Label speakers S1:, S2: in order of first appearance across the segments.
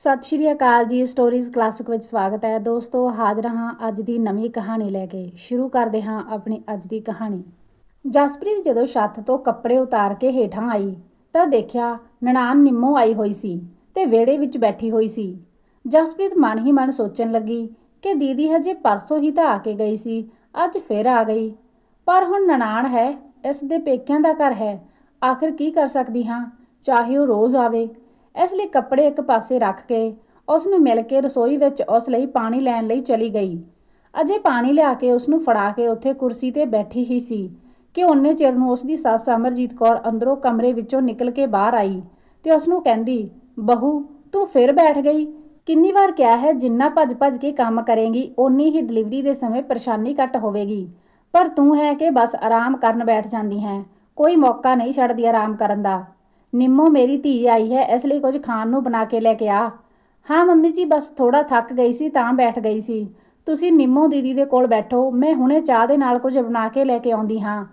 S1: ਸਤਿ ਸ਼੍ਰੀ ਅਕਾਲ ਜੀ stories classic ਵਿੱਚ ਸਵਾਗਤ ਹੈ। ਦੋਸਤੋ, ਹਾਜ਼ਰ ਹਾਂ ਅੱਜ ਦੀ ਨਵੀਂ ਕਹਾਣੀ ਲੈ ਕੇ। ਸ਼ੁਰੂ ਕਰਦੇ ਹਾਂ ਆਪਣੀ ਅੱਜ ਦੀ ਕਹਾਣੀ। ਜਸਪ੍ਰੀਤ ਜਦੋਂ ਛੱਤ ਤੋਂ ਕੱਪੜੇ ਉਤਾਰ ਕੇ ਹੇਠਾਂ ਆਈ, ਤਾਂ ਦੇਖਿਆ ਨਨਾਣ ਨਿੰਮੋ ਆਈ ਹੋਈ ਸੀ ਤੇ ਵਿਹੜੇ ਵਿੱਚ ਬੈਠੀ ਹੋਈ ਸੀ। ਜਸਪ੍ਰੀਤ ਮਨ ਹੀ ਮਨ ਸੋਚਣ ਲੱਗੀ ਕਿ ਦੀਦੀ ਹਜੇ ਪਰਸੋਂ ਹੀ ਤਾਂ ਆ ਕੇ ਗਈ ਸੀ, ਅੱਜ ਫਿਰ ਆ ਗਈ। ਪਰ ਹੁਣ ਨਨਾਣ ਹੈ, ਇਸ ਦੇ ਪੇਕਿਆਂ ਦਾ ਘਰ ਹੈ। ਆਖਿਰ ਕੀ ਕਰ ਸਕਦੀ ਹਾਂ? ਚਾਹੇ ਉਹ ਰੋਜ਼ ਆਵੇ ਇਸ ਲਈ ਕੱਪੜੇ ਇੱਕ ਪਾਸੇ ਰੱਖ ਕੇ ਉਸ ਨੂੰ ਮਿਲ ਕੇ ਰਸੋਈ ਵਿੱਚ ਉਸ ਲਈ ਪਾਣੀ ਲੈਣ ਲਈ ਚਲੀ ਗਈ। ਅਜੇ ਪਾਣੀ ਲਿਆ ਕੇ ਉਸ ਨੂੰ ਫੜਾ ਕੇ ਉੱਥੇ ਕੁਰਸੀ ਤੇ ਬੈਠੀ ਹੀ ਸੀ ਕਿ ਉਹਨੇ ਚਿਰ ਨੂੰ ਉਸ ਦੀ ਸੱਸ ਅਮਰਜੀਤ ਕੌਰ ਅੰਦਰੋਂ ਕਮਰੇ ਵਿੱਚੋਂ ਨਿਕਲ ਕੇ ਬਾਹਰ ਆਈ ਤੇ ਉਸ ਨੂੰ ਕਹਿੰਦੀ, ਬਹੂ, ਤੂੰ ਫਿਰ ਬੈਠ ਗਈ। ਕਿੰਨੀ ਵਾਰ ਕਿਹਾ ਹੈ, ਜਿੰਨਾ ਭੱਜ-ਭੱਜ ਕੇ ਕੰਮ ਕਰੇਂਗੀ, ਓਨੀ ਹੀ ਡਿਲੀਵਰੀ ਦੇ ਸਮੇਂ ਪਰੇਸ਼ਾਨੀ ਘੱਟ ਹੋਵੇਗੀ। ਪਰ ਤੂੰ ਹੈ ਕਿ ਬਸ ਆਰਾਮ ਕਰਨ ਬੈਠ ਜਾਂਦੀ ਹੈ। ਕੋਈ ਮੌਕਾ ਨਹੀਂ ਛੱਡਦੀ ਆਰਾਮ ਕਰਨ ਦਾ। ਨਿੰਮੋ ਮੇਰੀ ਧੀ ਆਈ ਹੈ, ਇਸ ਲਈ ਕੁਝ ਖਾਣ ਨੂੰ ਬਣਾ ਕੇ ਲੈ ਕੇ ਆ। ਹਾਂ ਮੰਮੀ ਜੀ, ਬਸ ਥੋੜਾ ਥੱਕ ਗਈ ਸੀ ਤਾਂ ਬੈਠ ਗਈ ਸੀ। ਤੁਸੀਂ ਨਿੰਮੋ ਦੀਦੀ ਦੇ ਕੋਲ ਬੈਠੋ, ਮੈਂ ਹੁਣੇ ਚਾਹ ਦੇ ਨਾਲ ਕੁਝ ਬਣਾ ਕੇ ਲੈ ਕੇ ਆਉਂਦੀ ਹਾਂ।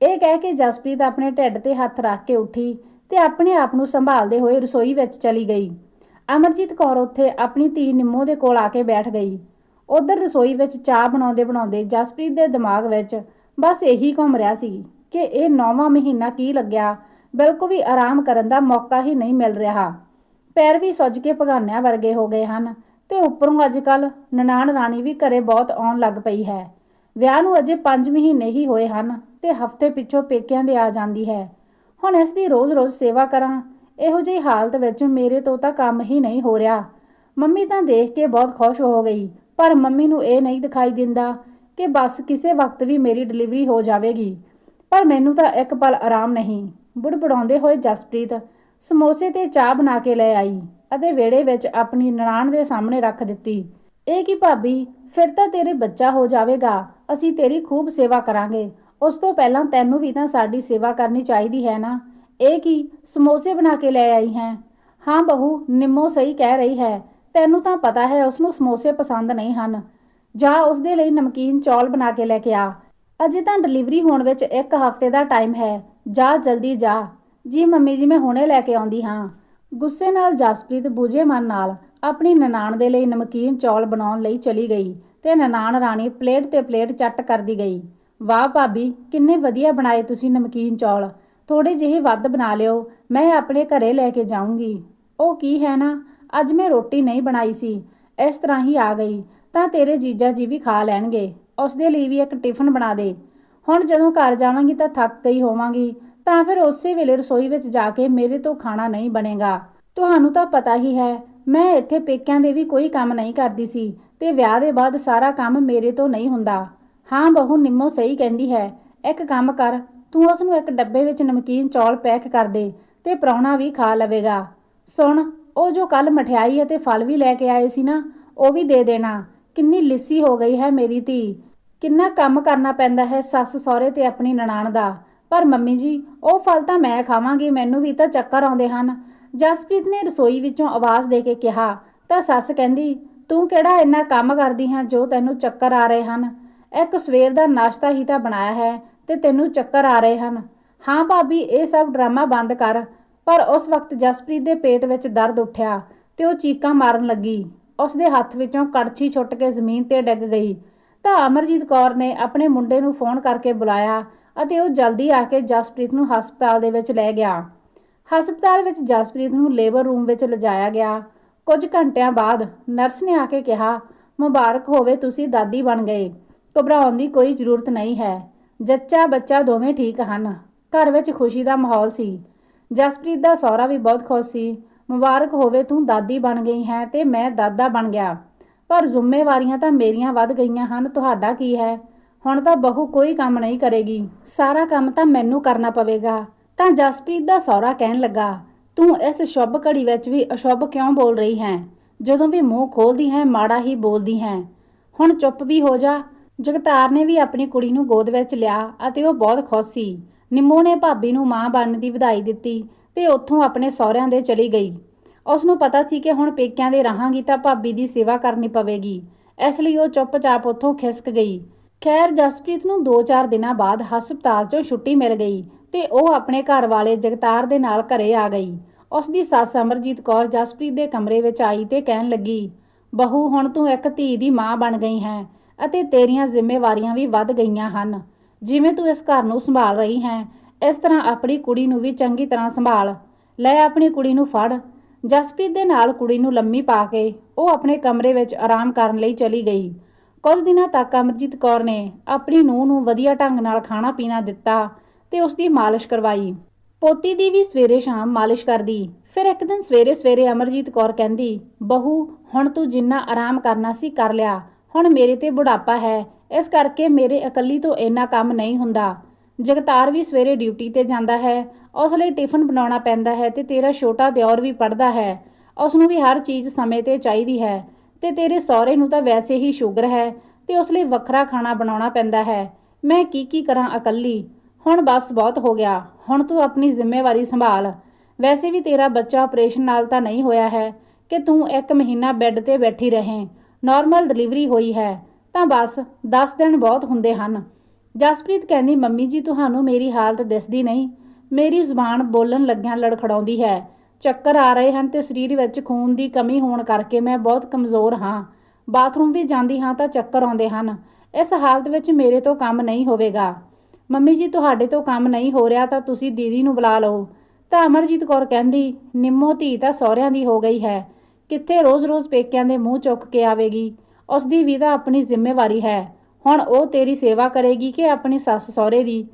S1: ਇਹ ਕਹਿ ਕੇ ਜਸਪ੍ਰੀਤ ਆਪਣੇ ਢਿੱਡ ਤੇ ਹੱਥ ਰੱਖ ਕੇ ਉੱਠੀ ਤੇ ਆਪਣੇ ਆਪ ਨੂੰ ਸੰਭਾਲਦੇ ਹੋਏ ਰਸੋਈ ਵਿੱਚ ਚਲੀ ਗਈ। ਅਮਰਜੀਤ ਕੌਰ ਉੱਥੇ ਆਪਣੀ ਧੀ ਨਿੰਮੋ ਦੇ ਕੋਲ ਆ ਕੇ ਬੈਠ ਗਈ। ਉਧਰ ਰਸੋਈ ਵਿੱਚ ਚਾਹ ਬਣਾਉਂਦੇ ਬਣਾਉਂਦੇ ਜਸਪ੍ਰੀਤ ਦੇ ਦਿਮਾਗ ਵਿੱਚ ਬਸ ਇਹੀ ਘੁੰਮ ਰਿਹਾ ਸੀ ਕਿ ਇਹ ਨੌਵਾਂ ਮਹੀਨਾ ਕੀ ਲੱਗਿਆ ਬਿਲਕੁਲ ਵੀ ਆਰਾਮ ਕਰਨ ਦਾ ਮੌਕਾ ਹੀ ਨਹੀਂ ਮਿਲ ਰਿਹਾ। ਪੈਰ ਵੀ ਸੁੱਜ ਕੇ ਭਗਾਨਿਆਂ ਵਰਗੇ ਹੋ ਗਏ ਹਨ ਤੇ ਉੱਪਰੋਂ ਅੱਜਕੱਲ ਨਨਾਣ ਰਾਣੀ ਵੀ ਘਰੇ ਬਹੁਤ ਆਉਣ ਲੱਗ ਪਈ ਹੈ। ਵਿਆਹ ਨੂੰ ਅਜੇ 5 ਮਹੀਨੇ ਹੀ ਹੋਏ ਹਨ ਤੇ ਹਫ਼ਤੇ ਪਿੱਛੋਂ ਪੇਕਿਆਂ ਦੇ ਆ ਜਾਂਦੀ ਹੈ। ਹੁਣ ਇਸ ਦੀ ਰੋਜ਼-ਰੋਜ਼ ਸੇਵਾ ਕਰਾਂ, ਇਹੋ ਜਿਹੀ ਹਾਲਤ ਵਿੱਚ ਮੇਰੇ ਤੋਂ ਤਾਂ ਕੰਮ ਹੀ ਨਹੀਂ ਹੋ ਰਿਹਾ। ਮੰਮੀ ਤਾਂ ਦੇਖ ਕੇ ਬਹੁਤ ਖੁਸ਼ ਹੋ ਗਈ, ਪਰ ਮੰਮੀ ਨੂੰ ਇਹ ਨਹੀਂ ਦਿਖਾਈ ਦਿੰਦਾ ਕਿ ਬਸ ਕਿਸੇ ਵਕਤ ਵੀ ਮੇਰੀ ਡਿਲੀਵਰੀ ਹੋ ਜਾਵੇਗੀ। ਪਰ ਮੈਨੂੰ ਤਾਂ ਇੱਕ ਪਲ ਆਰਾਮ ਨਹੀਂ। ਬੁੜਬੜਾਉਂਦੇ ਹੋਏ ਜਸਪ੍ਰੀਤ ਸਮੋਸੇ ਤੇ ਚਾਹ ਬਣਾ ਕੇ ਲੈ ਆਈ ਅਤੇ ਵਿਹੜੇ ਵਿੱਚ ਆਪਣੀ ਨਨਾਣ ਦੇ ਸਾਹਮਣੇ ਰੱਖ ਦਿੱਤੀ। ਇਹ ਕੀ ਭਾਬੀ? ਫਿਰ ਤਾਂ ਤੇਰੇ ਬੱਚਾ ਹੋ ਜਾਵੇਗਾ। ਅਸੀਂ ਤੇਰੀ ਖੂਬ ਸੇਵਾ ਕਰਾਂਗੇ। ਉਸ ਤੋਂ ਪਹਿਲਾਂ ਤੈਨੂੰ ਵੀ ਤਾਂ ਸਾਡੀ ਸੇਵਾ ਕਰਨੀ ਚਾਹੀਦੀ ਹੈ ਨਾ? ਇਹ ਕੀ ਸਮੋਸੇ ਬਣਾ ਕੇ ਲੈ ਆਈ ਹੈ? ਹਾਂ ਬਹੂ, ਨਿੰਮੋ ਸਹੀ ਕਹਿ ਰਹੀ ਹੈ। ਤੈਨੂੰ ਤਾਂ ਪਤਾ ਹੈ ਉਸ ਨੂੰ ਸਮੋਸੇ ਪਸੰਦ ਨਹੀਂ ਹਨ। ਜਾ ਉਸ ਦੇ ਲਈ ਨਮਕੀਨ ਚੌਲ ਬਣਾ ਕੇ ਲੈ ਕੇ ਆ। ਅਜੇ ਤਾਂ ਡਿਲੀਵਰੀ ਹੋਣ ਵਿੱਚ ਇੱਕ ਹਫ਼ਤੇ ਦਾ ਟਾਈਮ ਹੈ। ਜਾ, ਜਲਦੀ ਜਾ। ਜੀ, ਮੰਮੀ ਜੀ, ਮੈਂ ਹੁਣੇ ਲੈ ਕੇ ਆਉਂਦੀ ਹਾਂ। ਗੁੱਸੇ ਨਾਲ ਜਸਪ੍ਰੀਤ ਬੂਝੇ ਮਨ ਨਾਲ ਆਪਣੀ ਨਨਾਣ ਦੇ ਲਈ ਨਮਕੀਨ ਚੌਲ ਬਣਾਉਣ ਲਈ ਚਲੀ ਗਈ ਤੇ ਨਨਾਣ ਰਾਣੀ ਪਲੇਟ ਤੇ ਪਲੇਟ ਚੱਟ ਕਰਦੀ ਗਈ। ਵਾਹ ਭਾਬੀ, ਕਿੰਨੇ ਵਧੀਆ ਬਣਾਏ ਤੁਸੀਂ ਨਮਕੀਨ ਚੌਲ। ਥੋੜੇ ਜਿਹੇ ਵੱਧ ਬਣਾ ਲਿਓ, ਮੈਂ ਆਪਣੇ ਘਰੇ ਲੈ ਕੇ ਜਾਊਂਗੀ। ਉਹ ਕੀ ਹੈ ਨਾ? ਅੱਜ ਮੈਂ ਰੋਟੀ ਨਹੀਂ ਬਣਾਈ ਸੀ। ਇਸ ਤਰ੍ਹਾਂ ਹੀ ਆ ਗਈ। ਤਾਂ ਤੇਰੇ ਜੀਜਾ ਜੀ ਵੀ ਖਾ ਲੈਣਗੇ। ਉਸ ਦੇ ਲਈ ਵੀ ਇੱਕ ਟਿਫਨ ਬਣਾ ਦੇ। ਹੁਣ ਜਦੋਂ ਘਰ ਜਾਵਾਂਗੀ ਤਾਂ ਥੱਕ ਗਈ ਹੋਵਾਂਗੀ, ਤਾਂ ਫਿਰ ਉਸੇ ਵੇਲੇ ਰਸੋਈ ਵਿੱਚ ਜਾ ਕੇ ਮੇਰੇ ਤੋਂ ਖਾਣਾ ਨਹੀਂ ਬਣੇਗਾ। ਤੁਹਾਨੂੰ ਤਾਂ ਪਤਾ ਹੀ ਹੈ, ਮੈਂ ਇੱਥੇ ਪੇਕਿਆਂ ਦੇ ਵੀ ਕੋਈ ਕੰਮ ਨਹੀਂ ਕਰਦੀ ਸੀ ਤੇ ਵਿਆਹ ਦੇ ਬਾਅਦ ਸਾਰਾ ਕੰਮ ਮੇਰੇ ਤੋਂ ਨਹੀਂ ਹੁੰਦਾ। ਹਾਂ, ਬਹੂ ਨਿੰਮੋ ਸਹੀ ਕਹਿੰਦੀ ਹੈ, ਇੱਕ ਕੰਮ ਕਰ, ਤੂੰ ਉਸ ਨੂੰ ਇੱਕ ਡੱਬੇ ਵਿੱਚ ਨਮਕੀਨ ਚੌਲ ਪੈਕ ਕਰ ਦੇ ਤੇ ਪ੍ਰਾਹੁਣਾ ਵੀ ਖਾ ਲਵੇਗਾ। ਸੁਣ, ਉਹ ਜੋ ਕੱਲ ਮਠਿਆਈ ਅਤੇ ਫਲ ਵੀ ਲੈ ਕੇ ਆਏ ਸੀ ਨਾ, ਉਹ ਵੀ ਦੇ ਦੇਣਾ। ਕਿੰਨੀ ਲਿੱਸੀ ਹੋ ਗਈ ਹੈ ਮੇਰੀ ਧੀ। ਕਿੰਨਾ ਕੰਮ ਕਰਨਾ ਪੈਂਦਾ ਹੈ ਸੱਸ ਸਹੁਰੇ ਤੇ ਆਪਣੀ ਨਨਾਣ ਦਾ। ਪਰ ਮੰਮੀ ਜੀ, ਉਹ ਫਲ ਤਾਂ ਮੈਂ ਖਾਵਾਂਗੀ, ਮੈਨੂੰ ਵੀ ਤਾਂ ਚੱਕਰ ਆਉਂਦੇ ਹਨ। ਜਸਪ੍ਰੀਤ ਨੇ ਰਸੋਈ ਵਿੱਚੋਂ ਆਵਾਜ਼ ਦੇ ਕੇ ਕਿਹਾ, ਤਾਂ ਸੱਸ ਕਹਿੰਦੀ, ਤੂੰ ਕਿਹੜਾ ਇੰਨਾ ਕੰਮ ਕਰਦੀ ਹੈ ਜੋ ਤੈਨੂੰ ਚੱਕਰ ਆ ਰਹੇ ਹਨ? ਇੱਕ ਸਵੇਰ ਦਾ ਨਾਸ਼ਤਾ ਹੀ ਤਾਂ ਬਣਾਇਆ ਹੈ ਤੇ ਤੈਨੂੰ ਚੱਕਰ ਆ ਰਹੇ ਹਨ। ਹਾਂ ਭਾਬੀ, ਇਹ ਸਭ ਡਰਾਮਾ ਬੰਦ ਕਰ। ਪਰ ਉਸ ਵਕਤ ਜਸਪ੍ਰੀਤ ਦੇ ਪੇਟ ਵਿੱਚ ਦਰਦ ਉੱਠਿਆ ਤੇ ਉਹ ਚੀਕਾਂ ਮਾਰਨ ਲੱਗੀ। ਉਸ ਦੇ ਹੱਥ ਵਿੱਚੋਂ ਕੜਛੀ ਛੁੱਟ ਕੇ ਜ਼ਮੀਨ ਤੇ ਡਿੱਗ ਗਈ। ਤਾਂ ਅਮਰਜੀਤ ਕੌਰ ਨੇ ਆਪਣੇ ਮੁੰਡੇ ਨੂੰ ਫੋਨ ਕਰਕੇ ਬੁਲਾਇਆ ਅਤੇ ਉਹ ਜਲਦੀ ਆ ਕੇ ਜਸਪ੍ਰੀਤ ਨੂੰ ਹਸਪਤਾਲ ਦੇ ਵਿੱਚ ਲੈ ਗਿਆ। ਹਸਪਤਾਲ ਵਿੱਚ ਜਸਪ੍ਰੀਤ ਨੂੰ ਲੇਬਰ ਰੂਮ ਵਿੱਚ ਲਿਜਾਇਆ ਗਿਆ। ਕੁਝ ਘੰਟਿਆਂ ਬਾਅਦ ਨਰਸ ਨੇ ਆ ਕੇ ਕਿਹਾ, ਮੁਬਾਰਕ ਹੋਵੇ ਤੁਸੀਂ ਦਾਦੀ ਬਣ ਗਏ। ਘਬਰਾਉਣ ਦੀ ਕੋਈ ਜ਼ਰੂਰਤ ਨਹੀਂ ਹੈ। ਜੱਚਾ ਬੱਚਾ ਦੋਵੇਂ ਠੀਕ ਹਨ। ਘਰ ਵਿੱਚ ਖੁਸ਼ੀ ਦਾ ਮਾਹੌਲ ਸੀ। ਜਸਪ੍ਰੀਤ ਦਾ ਸਹੁਰਾ ਵੀ ਬਹੁਤ ਖੁਸ਼ ਸੀ। ਮੁਬਾਰਕ ਹੋਵੇ ਤੂੰ ਦਾਦੀ ਬਣ ਗਈ ਹੈ ਤੇ ਮੈਂ ਦਾਦਾ ਬਣ ਗਿਆ। ਪਰ ਜ਼ਿੰਮੇਵਾਰੀਆਂ ਤਾਂ ਮੇਰੀਆਂ ਵੱਧ ਗਈਆਂ ਹਨ, ਤੁਹਾਡਾ ਕੀ ਹੈ? ਹੁਣ ਤਾਂ ਬਹੂ ਕੋਈ ਕੰਮ ਨਹੀਂ ਕਰੇਗੀ, ਸਾਰਾ ਕੰਮ ਤਾਂ ਮੈਨੂੰ ਕਰਨਾ ਪਵੇਗਾ। ਤਾਂ ਜਸਪ੍ਰੀਤ ਦਾ ਸਹੁਰਾ ਕਹਿਣ ਲੱਗਾ, ਤੂੰ ਇਸ ਸ਼ੁਭ ਘੜੀ ਵਿੱਚ ਵੀ ਅਸ਼ੁਭ ਕਿਉਂ ਬੋਲ ਰਹੀ ਹੈ? ਜਦੋਂ ਵੀ ਮੂੰਹ ਖੋਲਦੀ ਹੈ, ਮਾੜਾ ਹੀ ਬੋਲਦੀ ਹੈ। ਹੁਣ ਚੁੱਪ ਵੀ ਹੋ ਜਾ। ਜਗਤਾਰ ਨੇ ਵੀ ਆਪਣੀ ਕੁੜੀ ਨੂੰ ਗੋਦ ਵਿੱਚ ਲਿਆ ਅਤੇ ਉਹ ਬਹੁਤ ਖੁਸ਼ ਸੀ। ਨਿੰਮੋ ਨੇ ਭਾਬੀ ਨੂੰ ਮਾਂ ਬਣਨ ਦੀ ਵਧਾਈ ਦਿੱਤੀ ਤੇ ਉੱਥੋਂ ਆਪਣੇ ਸਹੁਰਿਆਂ ਦੇ ਚਲੀ ਗਈ। ਉਸ ਨੂੰ ਪਤਾ ਸੀ ਕਿ ਹੁਣ ਪੇਕਿਆਂ ਦੇ ਰਹਾਂਗੀ ਤਾਂ ਭਾਬੀ ਦੀ ਸੇਵਾ ਕਰਨੀ ਪਵੇਗੀ। ਇਸ ਲਈ ਉਹ ਚੁੱਪਚਾਪ ਉੱਥੋਂ ਖਿਸਕ ਗਈ। ਖੈਰ, ਜਸਪ੍ਰੀਤ ਨੂੰ 2-4 ਦਿਨਾਂ ਬਾਅਦ ਹਸਪਤਾਲ 'ਚੋਂ ਛੁੱਟੀ ਮਿਲ ਗਈ ਤੇ ਉਹ ਆਪਣੇ ਘਰ ਵਾਲੇ ਜਗਤਾਰ ਦੇ ਨਾਲ ਘਰੇ ਆ ਗਈ। ਉਸ ਦੀ ਸੱਸ ਅਮਰਜੀਤ ਕੌਰ ਜਸਪ੍ਰੀਤ ਦੇ ਕਮਰੇ ਵਿੱਚ ਆਈ ਤੇ ਕਹਿਣ ਲੱਗੀ, ਬਹੂ, ਹੁਣ ਤੂੰ ਇੱਕ ਧੀ ਦੀ ਮਾਂ ਬਣ ਗਈ ਹੈ ਅਤੇ ਤੇਰੀਆਂ ਜ਼ਿੰਮੇਵਾਰੀਆਂ ਵੀ ਵੱਧ ਗਈਆਂ ਹਨ। ਜਿਵੇਂ ਤੂੰ ਇਸ ਘਰ ਨੂੰ ਸੰਭਾਲ ਰਹੀ ਹੈ, ਇਸ ਤਰ੍ਹਾਂ ਆਪਣੀ ਕੁੜੀ ਨੂੰ ਵੀ ਚੰਗੀ ਤਰ੍ਹਾਂ ਸੰਭਾਲ। ਲੈ ਆਪਣੀ ਕੁੜੀ ਨੂੰ ਫੜ। ਜਸਪ੍ਰੀਤ ਦੇ ਨਾਲ ਕੁੜੀ ਨੂੰ ਲੰਮੀ ਪਾ ਕੇ ਉਹ ਆਪਣੇ ਕਮਰੇ ਵਿੱਚ ਆਰਾਮ ਕਰਨ ਲਈ ਚਲੀ ਗਈ। ਕੁਝ ਦਿਨਾਂ ਤੱਕ ਅਮਰਜੀਤ ਕੌਰ ਨੇ ਆਪਣੀ ਨੂੰਹ ਨੂੰ ਵਧੀਆ ਢੰਗ ਨਾਲ ਖਾਣਾ ਪੀਣਾ ਦਿੱਤਾ ਤੇ ਉਸ ਦੀ ਮਾਲਿਸ਼ ਕਰਵਾਈ। ਪੋਤੀ ਦੀ ਵੀ ਸਵੇਰੇ ਸ਼ਾਮ ਮਾਲਿਸ਼ ਕਰਦੀ। ਫਿਰ ਇੱਕ ਦਿਨ ਸਵੇਰੇ ਸਵੇਰੇ ਅਮਰਜੀਤ ਕੌਰ ਕਹਿੰਦੀ, ਬਹੂ, ਹੁਣ ਤੂੰ ਜਿੰਨਾ ਆਰਾਮ ਕਰਨਾ ਸੀ ਕਰ ਲਿਆ। ਹੁਣ ਮੇਰੇ ਤੇ ਬੁਢਾਪਾ ਹੈ। ਇਸ ਕਰਕੇ ਮੇਰੇ ਇਕੱਲੀ ਤੋਂ ਇੰਨਾ ਕੰਮ ਨਹੀਂ ਹੁੰਦਾ। ਜਗਤਾਰ ਵੀ ਸਵੇਰੇ ਡਿਊਟੀ ਤੇ ਜਾਂਦਾ ਹੈ। ਉਸ ਲਈ ਟਿਫਨ ਬਣਾਉਣਾ ਪੈਂਦਾ ਹੈ ਤੇ ਤੇਰਾ ਛੋਟਾ ਦਿਓਰ ਵੀ ਪੜਦਾ ਹੈ। ਉਸ ਨੂੰ ਵੀ ਹਰ ਚੀਜ਼ ਸਮੇਂ ਤੇ ਚਾਹੀਦੀ ਹੈ। ਤੇ ਤੇਰੇ ਸਹੁਰੇ ਨੂੰ ਤਾਂ ਵੈਸੇ ਹੀ ਸ਼ੂਗਰ ਹੈ ਤੇ ਉਸ ਲਈ ਵੱਖਰਾ ਖਾਣਾ ਬਣਾਉਣਾ ਪੈਂਦਾ ਹੈ। ਮੈਂ ਕੀ ਕੀ ਕਰਾਂ ਇਕੱਲੀ? ਹੁਣ ਬਸ ਬਹੁਤ ਹੋ ਗਿਆ। ਹੁਣ ਤੂੰ ਆਪਣੀ ਜ਼ਿੰਮੇਵਾਰੀ ਸੰਭਾਲ। ਵੈਸੇ ਵੀ ਤੇਰਾ ਬੱਚਾ ਆਪਰੇਸ਼ਨ ਨਾਲ ਤਾਂ ਨਹੀਂ ਹੋਇਆ ਹੈ ਕਿ ਤੂੰ ਇੱਕ ਮਹੀਨਾ ਬੈੱਡ ਤੇ ਬੈਠੀ ਰਹੇ। ਨਾਰਮਲ ਡਿਲੀਵਰੀ ਹੋਈ ਹੈ। ਤਾਂ ਬਸ 10 ਦਿਨ ਬਹੁਤ ਹੁੰਦੇ ਹਨ। ਜਸਪ੍ਰੀਤ ਕਹਿੰਦੀ, ਮੰਮੀ ਜੀ, ਤੁਹਾਨੂੰ ਮੇਰੀ ਹਾਲਤ ਦਿਸਦੀ ਨਹੀਂ। ਮੇਰੀ ਜ਼ੁਬਾਨ ਬੋਲਣ ਲੱਗਿਆਂ ਲੜਖੜਾਉਂਦੀ ਹੈ। ਚੱਕਰ ਆ ਰਹੇ ਹਨ ਤੇ ਸਰੀਰ ਵਿੱਚ ਖੂਨ ਦੀ ਕਮੀ ਹੋਣ ਕਰਕੇ ਮੈਂ ਬਹੁਤ ਕਮਜ਼ੋਰ ਹਾਂ। ਬਾਥਰੂਮ ਵੀ ਜਾਂਦੀ ਹਾਂ ਤਾਂ ਚੱਕਰ ਆਉਂਦੇ ਹਨ। ਇਸ ਹਾਲਤ ਵਿੱਚ ਮੇਰੇ ਤੋਂ ਕੰਮ ਨਹੀਂ ਹੋਵੇਗਾ। ਮੰਮੀ ਜੀ, ਤੁਹਾਡੇ ਤੋਂ ਕੰਮ ਨਹੀਂ ਹੋ ਰਿਹਾ ਤਾਂ ਤੁਸੀਂ ਦੀਦੀ ਨੂੰ ਬੁਲਾ ਲਓ। ਤਾਂ ਅਮਰਜੀਤ ਕੌਰ ਕਹਿੰਦੀ, ਨਿੰਮੋ ਧੀ ਤਾਂ ਸਹੁਰਿਆਂ ਦੀ ਹੋ ਗਈ ਹੈ। ਕਿੱਥੇ ਰੋਜ਼-ਰੋਜ਼ ਪੇਕਿਆਂ ਦੇ ਮੂੰਹ ਚੁੱਕ ਕੇ ਆਵੇਗੀ? ਉਸ ਦੀ ਵੀ ਤਾਂ ਆਪਣੀ ਜ਼ਿੰਮੇਵਾਰੀ ਹੈ। ਹੁਣ ਉਹ ਤੇਰੀ ਸੇਵਾ ਕਰੇਗੀ ਕਿ ਆਪਣੀ ਸੱਸ ਸਹੁਰੇ ਦੀ?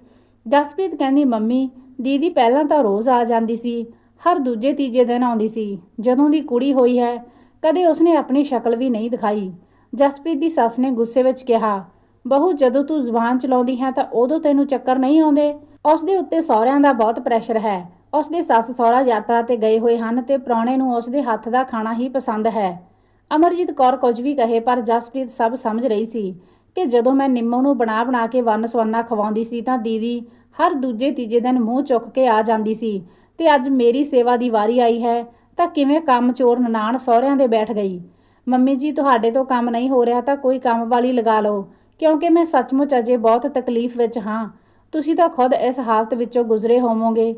S1: ਜਸਪ੍ਰੀਤ ਕਹਿੰਦੀ, ਮੰਮੀ ਦੀਦੀ ਪਹਿਲਾਂ ਤਾਂ ਰੋਜ਼ ਆ ਜਾਂਦੀ ਸੀ, ਹਰ ਦੂਜੇ ਤੀਜੇ ਦਿਨ ਆਉਂਦੀ ਸੀ। ਜਦੋਂ ਦੀ ਕੁੜੀ ਹੋਈ ਹੈ, ਕਦੇ ਉਸਨੇ ਆਪਣੀ ਸ਼ਕਲ ਵੀ ਨਹੀਂ ਦਿਖਾਈ। ਜਸਪ੍ਰੀਤ ਦੀ ਸੱਸ ਨੇ ਗੁੱਸੇ ਵਿੱਚ ਕਿਹਾ, ਬਹੂ, ਜਦੋਂ ਤੂੰ ਜ਼ੁਬਾਨ ਚਲਾਉਂਦੀ ਹੈ ਤਾਂ ਉਦੋਂ ਤੈਨੂੰ ਚੱਕਰ ਨਹੀਂ ਆਉਂਦੇ। ਉਸ ਦੇ ਉੱਤੇ ਸਹੁਰਿਆਂ ਦਾ ਬਹੁਤ ਪ੍ਰੈਸ਼ਰ ਹੈ। ਉਸ ਦੇ ਸੱਸ ਸਹੁਰਾ ਯਾਤਰਾ ਤੇ ਗਏ ਹੋਏ ਹਨ ਤੇ ਪ੍ਰਾਹੁਣੇ ਨੂੰ ਉਸ ਦੇ ਹੱਥ ਦਾ ਖਾਣਾ ਹੀ ਪਸੰਦ ਹੈ। ਅਮਰਜੀਤ ਕੌਰ ਕੁਝ ਵੀ ਕਹੇ, ਪਰ ਜਸਪ੍ਰੀਤ ਸਭ ਸਮਝ ਰਹੀ ਸੀ ਕਿ ਜਦੋਂ ਮੈਂ ਨਿੰਮੋ ਨੂੰ ਬਣਾ ਬਣਾ ਕੇ ਵੰਨ ਸਵੰਨਾ ਖਵਾਉਂਦੀ ਸੀ ਤਾਂ ਦੀਦੀ ਹਰ ਦੂਜੇ ਤੀਜੇ ਦਿਨ ਮੂੰਹ ਚੁੱਕ ਕੇ ਆ ਜਾਂਦੀ ਸੀ ਤੇ ਅੱਜ ਮੇਰੀ ਸੇਵਾ ਦੀ ਵਾਰੀ ਆਈ ਹੈ, ਤਾਂ ਕਿਵੇਂ ਕੰਮ ਚੋਰ ਨਨਾਣ ਸਹੁਰਿਆਂ ਦੇ ਬੈਠ ਗਈ? ਮੰਮੀ ਜੀ, ਤੁਹਾਡੇ ਤੋਂ ਕੰਮ ਨਹੀਂ ਹੋ ਰਿਹਾ ਤਾਂ ਕੋਈ ਕੰਮ ਵਾਲੀ ਲਗਾ ਲਓ, ਕਿਉਂਕਿ ਮੈਂ ਸੱਚਮੁੱਚ ਅਜੇ ਬਹੁਤ ਤਕਲੀਫ ਵਿੱਚ ਹਾਂ। ਤੁਸੀਂ ਤਾਂ ਖੁਦ ਇਸ ਹਾਲਤ ਵਿੱਚੋਂ ਗੁਜ਼ਰੇ ਹੋਵੋਗੇ।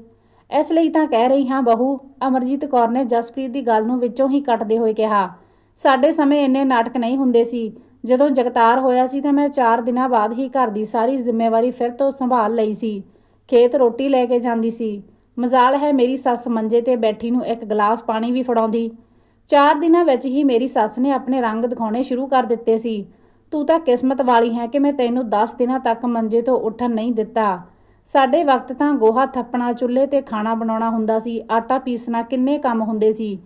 S1: ਇਸ ਲਈ ਤਾਂ ਕਹਿ ਰਹੀ ਹਾਂ ਬਹੂ, ਅਮਰਜੀਤ ਕੌਰ ਨੇ ਜਸਪ੍ਰੀਤ ਦੀ ਗੱਲ ਨੂੰ ਵਿੱਚੋਂ ਹੀ ਕੱਟਦੇ ਹੋਏ ਕਿਹਾ। ਸਾਡੇ ਸਮੇਂ ਇੰਨੇ ਨਾਟਕ ਨਹੀਂ ਹੁੰਦੇ ਸੀ ਜਦੋਂ ਜਗਤਾਰ ਹੋਇਆ ਸੀ ਤਾਂ ਮੈਂ 4 ਦਿਨਾਂ ਬਾਅਦ ਹੀ ਘਰ ਦੀ ਸਾਰੀ ਜ਼ਿੰਮੇਵਾਰੀ ਫਿਰ ਤੋਂ ਸੰਭਾਲ ਲਈ ਸੀ। ਖੇਤ ਰੋਟੀ ਲੈ ਕੇ ਜਾਂਦੀ ਸੀ। ਮਜ਼ਾਲ ਹੈ ਮੇਰੀ ਸੱਸ ਮੰਜੇ ਤੇ ਬੈਠੀ ਨੂੰ ਇੱਕ ਗਲਾਸ ਪਾਣੀ ਵੀ ਫੜਾਉਂਦੀ। 4 ਦਿਨਾਂ ਵਿੱਚ ਹੀ ਮੇਰੀ ਸੱਸ ਨੇ ਆਪਣੇ ਰੰਗ ਦਿਖਾਉਣੇ ਸ਼ੁਰੂ ਕਰ ਦਿੱਤੇ ਸੀ। ਤੂੰ ਤਾਂ ਕਿਸਮਤ ਵਾਲੀ ਹੈ ਕਿ ਮੈਂ ਤੈਨੂੰ 10 ਦਿਨਾਂ ਤੱਕ ਮੰਜੇ ਤੋਂ ਉੱਠਣ ਨਹੀਂ ਦਿੱਤਾ। ਸਾਡੇ ਵਕਤ ਤਾਂ ਗੋਹਾ ਥੱਪਣਾ, ਚੁੱਲ੍ਹੇ ਤੇ ਖਾਣਾ ਬਣਾਉਣਾ ਹੁੰਦਾ ਸੀ। ਆਟਾ ਪੀਸਣਾ ਕਿੰਨੇ ਕੰਮ ਹੁੰਦੇ ਸੀ।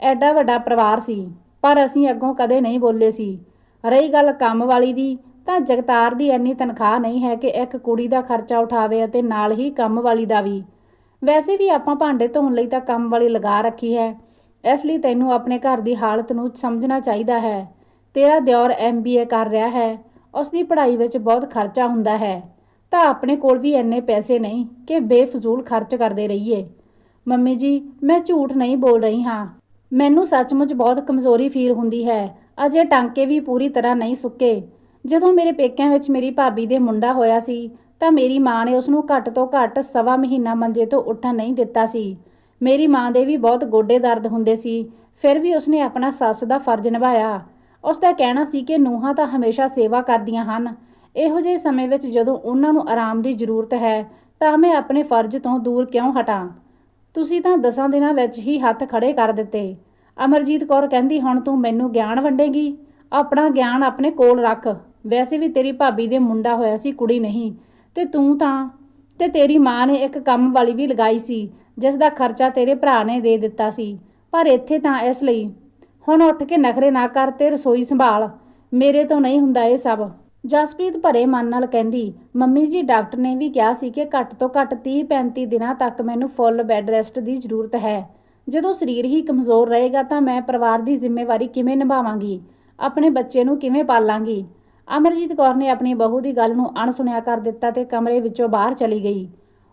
S1: ਐਡਾ ਵੱਡਾ ਪਰਿਵਾਰ ਸੀ। ਪਰ ਅਸੀਂ ਅੱਗੋਂ ਕਦੇ ਨਹੀਂ ਬੋਲੇ ਸੀ। ਰਹੀ ਗੱਲ ਕੰਮ ਵਾਲੀ ਦੀ, ਤਾਂ ਜਗਤਾਰ ਦੀ ਇੰਨੀ ਤਨਖਾਹ ਨਹੀਂ ਹੈ ਕਿ ਇੱਕ ਕੁੜੀ ਦਾ ਖਰਚਾ ਉਠਾਵੇ ਅਤੇ ਨਾਲ ਹੀ ਕੰਮ ਵਾਲੀ ਦਾ ਵੀ। ਵੈਸੇ ਵੀ ਆਪਾਂ ਭਾਂਡੇ ਧੋਣ ਲਈ ਤਾਂ ਕੰਮ ਵਾਲੀ ਲਗਾ ਰੱਖੀ ਹੈ। ਇਸ ਲਈ ਤੈਨੂੰ ਆਪਣੇ ਘਰ ਦੀ ਹਾਲਤ ਨੂੰ ਸਮਝਣਾ ਚਾਹੀਦਾ ਹੈ। ਤੇਰਾ ਦਿਓਰ ਐਮਬੀਏ ਕਰ ਰਿਹਾ ਹੈ। ਉਸ ਦੀ ਪੜ੍ਹਾਈ ਵਿੱਚ ਬਹੁਤ ਖਰਚਾ ਹੁੰਦਾ ਹੈ। ਤਾਂ ਆਪਣੇ ਕੋਲ ਵੀ ਇੰਨੇ ਪੈਸੇ ਨਹੀਂ ਕਿ ਬੇਫਜ਼ੂਲ ਖਰਚ ਕਰਦੇ ਰਹੀਏ। ਮੰਮੀ ਜੀ, ਮੈਂ ਝੂਠ ਨਹੀਂ ਬੋਲ ਰਹੀ ਹਾਂ। ਮੈਨੂੰ ਸੱਚਮੁੱਚ ਬਹੁਤ ਕਮਜ਼ੋਰੀ ਫੀਲ ਹੁੰਦੀ ਹੈ। ਅਜੇ ਟਾਂਕੇ ਵੀ ਪੂਰੀ ਤਰ੍ਹਾਂ ਨਹੀਂ ਸੁੱਕੇ। ਜਦੋਂ ਮੇਰੇ ਪੇਕਿਆਂ ਵਿੱਚ ਮੇਰੀ ਭਾਬੀ ਦੇ ਮੁੰਡਾ ਹੋਇਆ ਸੀ, ਤਾਂ ਮੇਰੀ ਮਾਂ ਨੇ ਉਸ ਨੂੰ ਘੱਟ ਤੋਂ ਘੱਟ ਸਵਾ ਮਹੀਨਾ ਮੰਜੇ ਤੋਂ ਉੱਠਣ ਨਹੀਂ ਦਿੱਤਾ ਸੀ। ਮੇਰੀ ਮਾਂ ਦੇ ਵੀ ਬਹੁਤ ਗੋਡੇ ਦਰਦ ਹੁੰਦੇ ਸੀ, ਫਿਰ ਵੀ ਉਸਨੇ ਆਪਣਾ ਸੱਸ ਦਾ ਫਰਜ਼ ਨਿਭਾਇਆ। ਉਸ ਦਾ ਕਹਿਣਾ ਸੀ ਕਿ ਨੂੰਹਾਂ ਤਾਂ ਹਮੇਸ਼ਾ ਸੇਵਾ ਕਰਦੀਆਂ ਹਨ। ਇਹੋ ਜਿਹੇ ਸਮੇਂ ਵਿੱਚ ਜਦੋਂ ਉਹਨਾਂ ਨੂੰ ਆਰਾਮ ਦੀ ਜ਼ਰੂਰਤ ਹੈ, ਤਾਂ ਮੈਂ ਆਪਣੇ ਫਰਜ਼ ਤੋਂ ਦੂਰ ਕਿਉਂ ਹਟਾਂ? ਤੁਸੀਂ ਤਾਂ ਦਸਾਂ ਦਿਨਾਂ ਵਿੱਚ ਹੀ ਹੱਥ ਖੜੇ ਕਰ ਦਿੱਤੇ। ਅਮਰਜੀਤ ਕੌਰ ਕਹਿੰਦੀ, ਹੁਣ ਤੂੰ ਮੈਨੂੰ ਗਿਆਨ ਵੰਡੇਗੀ। ਆਪਣਾ ਗਿਆਨ ਆਪਣੇ ਕੋਲ ਰੱਖ। ਵੈਸੇ ਵੀ ਤੇਰੀ ਭਾਬੀ ਦੇ ਮੁੰਡਾ ਹੋਇਆ ਸੀ, ਕੁੜੀ ਨਹੀਂ। ਤੇ ਤੂੰ ਤਾਂ, ਤੇ ਤੇਰੀ ਮਾਂ ਨੇ ਇੱਕ ਕੰਮ ਵਾਲੀ ਵੀ ਲਗਾਈ ਸੀ, ਜਿਸ ਦਾ ਖਰਚਾ ਤੇਰੇ ਭਰਾ ਨੇ ਦੇ ਦਿੱਤਾ ਸੀ। ਪਰ ਇੱਥੇ ਤਾਂ ਇਸ ਲਈ, ਹੁਣ ਉੱਠ ਕੇ ਨਖਰੇ ਨਾ ਕਰ ਤੇ ਰਸੋਈ ਸੰਭਾਲ। ਮੇਰੇ ਤੋਂ ਨਹੀਂ ਹੁੰਦਾ ਇਹ ਸਭ। ਜਸਪ੍ਰੀਤ ਭਰੇ ਮਨ ਨਾਲ ਕਹਿੰਦੀ, ਮੰਮੀ ਜੀ, ਡਾਕਟਰ ਨੇ ਵੀ ਕਿਹਾ ਸੀ ਕਿ ਘੱਟ ਤੋਂ ਘੱਟ 30-35 ਦਿਨਾਂ ਤੱਕ ਮੈਨੂੰ ਫੁੱਲ ਬੈੱਡ ਰੈਸਟ ਦੀ ਜ਼ਰੂਰਤ ਹੈ। ਜਦੋਂ ਸਰੀਰ ਹੀ ਕਮਜ਼ੋਰ ਰਹੇਗਾ ਤਾਂ ਮੈਂ ਪਰਿਵਾਰ ਦੀ ਜ਼ਿੰਮੇਵਾਰੀ ਕਿਵੇਂ ਨਿਭਾਵਾਂਗੀ? ਆਪਣੇ ਬੱਚੇ ਨੂੰ ਕਿਵੇਂ ਪਾਲਾਂਗੀ? ਅਮਰਜੀਤ ਕੌਰ ਨੇ ਆਪਣੀ ਬਹੂ ਦੀ ਗੱਲ ਨੂੰ ਅਣਸੁਣਿਆ ਕਰ ਦਿੱਤਾ ਤੇ ਕਮਰੇ ਵਿੱਚੋਂ ਬਾਹਰ ਚਲੀ ਗਈ।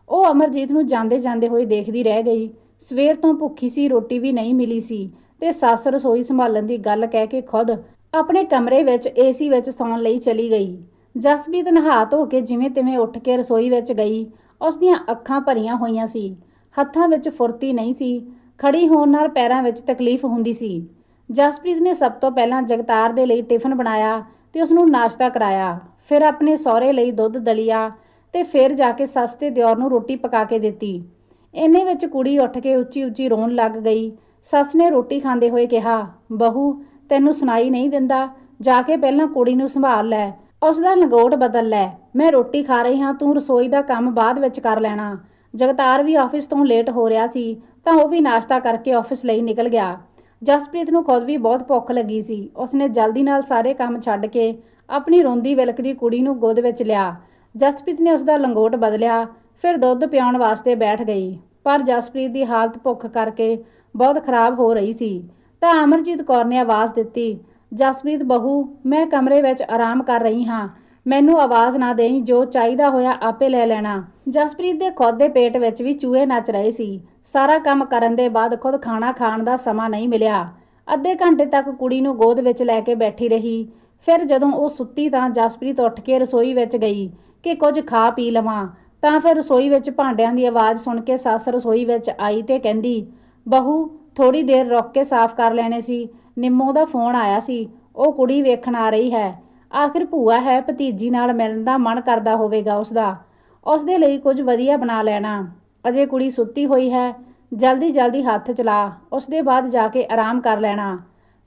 S1: ਉਹ ਅਮਰਜੀਤ ਨੂੰ ਜਾਂਦੇ ਜਾਂਦੇ ਹੋਏ ਦੇਖਦੀ ਰਹਿ ਗਈ। ਸਵੇਰ ਤੋਂ ਭੁੱਖੀ ਸੀ, ਰੋਟੀ ਵੀ ਨਹੀਂ ਮਿਲੀ ਸੀ ਤੇ ਸੱਸ ਰਸੋਈ ਸੰਭਾਲਣ ਦੀ ਗੱਲ ਕਹਿ ਕੇ ਖੁਦ ਆਪਣੇ ਕਮਰੇ ਵਿੱਚ ਏਸੀ ਵਿੱਚ ਸੌਣ ਲਈ ਚਲੀ ਗਈ। ਜਸਪ੍ਰੀਤ ਨਹਾ ਧੋ ਕੇ ਜਿਵੇਂ ਤਿਵੇਂ ਉੱਠ ਕੇ ਰਸੋਈ ਵਿੱਚ ਗਈ। ਉਸ ਦੀਆਂ ਅੱਖਾਂ ਭਰੀਆਂ ਹੋਈਆਂ ਸੀ। ਹੱਥਾਂ ਵਿੱਚ ਫੁਰਤੀ ਨਹੀਂ ਸੀ। ਖੜੀ ਹੋਣ ਨਾਲ ਪੈਰਾਂ ਵਿੱਚ ਤਕਲੀਫ ਹੁੰਦੀ ਸੀ। ਜਸਪ੍ਰੀਤ ਨੇ ਸਭ ਤੋਂ ਪਹਿਲਾਂ ਜਗਤਾਰ ਦੇ ਲਈ ਟਿਫਨ ਬਣਾਇਆ ਤੇ ਉਸ ਨੂੰ ਨਾਸ਼ਤਾ ਕਰਾਇਆ, ਫਿਰ ਆਪਣੇ ਸਹੁਰੇ ਲਈ ਦੁੱਧ ਦਲੀਆ ਤੇ ਫਿਰ ਜਾ ਕੇ ਸੱਸ ਤੇ ਦਿਓਰ ਨੂੰ ਰੋਟੀ ਪਕਾ ਕੇ ਦਿੱਤੀ। ਇੰਨੇ ਵਿੱਚ ਕੁੜੀ ਉੱਠ ਕੇ ਉੱਚੀ ਉੱਚੀ ਰੋਣ ਲੱਗ ਗਈ। ਸੱਸ ਨੇ ਰੋਟੀ ਖਾਂਦੇ ਹੋਏ ਕਿਹਾ, ਬਹੂ, ਤੈਨੂੰ ਸੁਣਾਈ ਨਹੀਂ ਦਿੰਦਾ, ਜਾ ਕੇ ਪਹਿਲਾਂ ਕੁੜੀ ਨੂੰ ਸੰਭਾਲ ਲੈ। ਉਸ ਦਾ ਲੰਗੋਟ ਬਦਲ ਲੈ। ਮੈਂ ਰੋਟੀ ਖਾ ਰਹੀ ਹਾਂ, ਤੂੰ ਰਸੋਈ ਦਾ ਕੰਮ ਬਾਅਦ ਵਿੱਚ ਕਰ ਲੈਣਾ। ਜਗਤਾਰ ਵੀ ਆਫਿਸ ਤੋਂ ਲੇਟ ਹੋ ਰਿਹਾ ਸੀ ਤਾਂ ਉਹ ਵੀ ਨਾਸ਼ਤਾ ਕਰਕੇ ਆਫਿਸ ਲਈ ਨਿਕਲ ਗਿਆ। ਜਸਪ੍ਰੀਤ ਨੂੰ ਖੁਦ ਵੀ ਬਹੁਤ ਭੁੱਖ ਲੱਗੀ ਸੀ। ਉਸਨੇ ਜਲਦੀ ਨਾਲ ਸਾਰੇ ਕੰਮ ਛੱਡ ਕੇ ਆਪਣੀ ਰੋਂਦੀ ਵਿਲਕਦੀ ਕੁੜੀ ਨੂੰ ਗੋਦ ਵਿੱਚ ਲਿਆ। ਜਸਪ੍ਰੀਤ ਨੇ ਉਸਦਾ ਲੰਗੋਟ ਬਦਲਿਆ, ਫਿਰ ਦੁੱਧ ਪਿਆਉਣ ਵਾਸਤੇ ਬੈਠ ਗਈ। ਪਰ ਜਸਪ੍ਰੀਤ ਦੀ ਹਾਲਤ ਭੁੱਖ ਕਰਕੇ ਬਹੁਤ ਖਰਾਬ ਹੋ ਰਹੀ ਸੀ। ਤਾਂ ਅਮਰਜੀਤ ਕੌਰ ਨੇ ਆਵਾਜ਼ ਦਿੱਤੀ, ਜਸਪ੍ਰੀਤ ਬਹੂ, ਮੈਂ ਕਮਰੇ ਵਿੱਚ ਆਰਾਮ ਕਰ ਰਹੀ ਹਾਂ। ਮੈਨੂੰ ਆਵਾਜ਼ ਨਾ ਦੇਈ, ਜੋ ਚਾਹੀਦਾ ਹੋਇਆ ਆਪੇ ਲੈ ਲੈਣਾ। ਜਸਪ੍ਰੀਤ ਦੇ ਖੁਦ ਦੇ ਪੇਟ ਵਿੱਚ ਵੀ ਚੂਹੇ ਨੱਚ ਰਹੇ ਸੀ। ਸਾਰਾ ਕੰਮ ਕਰਨ ਦੇ ਬਾਅਦ ਖੁਦ ਖਾਣਾ ਖਾਣ ਦਾ ਸਮਾਂ ਨਹੀਂ ਮਿਲਿਆ। ਅੱਧੇ ਘੰਟੇ ਤੱਕ ਕੁੜੀ ਨੂੰ ਗੋਦ ਵਿੱਚ ਲੈ ਕੇ ਬੈਠੀ ਰਹੀ। ਫਿਰ ਜਦੋਂ ਉਹ ਸੁੱਤੀ ਤਾਂ ਜਸਪ੍ਰੀਤ ਉੱਠ ਕੇ ਰਸੋਈ ਵਿੱਚ ਗਈ ਕਿ ਕੁਝ ਖਾ ਪੀ ਲਵਾਂ, ਤਾਂ ਫਿਰ ਰਸੋਈ ਵਿੱਚ ਭਾਂਡਿਆਂ ਦੀ ਆਵਾਜ਼ ਸੁਣ ਕੇ ਸੱਸ ਰਸੋਈ ਵਿੱਚ ਆਈ ਤੇ ਕਹਿੰਦੀ, ਬਹੂ ਥੋੜੀ ਦੇਰ ਰੁਕ ਕੇ ਸਾਫ਼ ਕਰ ਲੈਣੇ ਸੀ। ਨਿੰਮੋ ਦਾ ਫੋਨ ਆਇਆ ਸੀ। ਉਹ ਕੁੜੀ ਵੇਖਣ ਆ ਰਹੀ ਹੈ। ਆਖਿਰ ਭੂਆ ਹੈ ਭਤੀਜੀ ਨਾਲ ਮਿਲਣ ਦਾ ਮਨ ਕਰਦਾ ਹੋਵੇਗਾ ਉਸਦਾ। ਉਸ ਦੇ ਲਈ ਕੁਝ ਵਧੀਆ ਬਣਾ ਲੈਣਾ। ਅਜੇ ਕੁੜੀ ਸੁੱਤੀ ਹੋਈ ਹੈ, ਜਲਦੀ ਜਲਦੀ ਹੱਥ ਚਲਾ ਉਸ ਦੇ ਬਾਅਦ ਜਾ ਕੇ ਆਰਾਮ ਕਰ ਲੈਣਾ।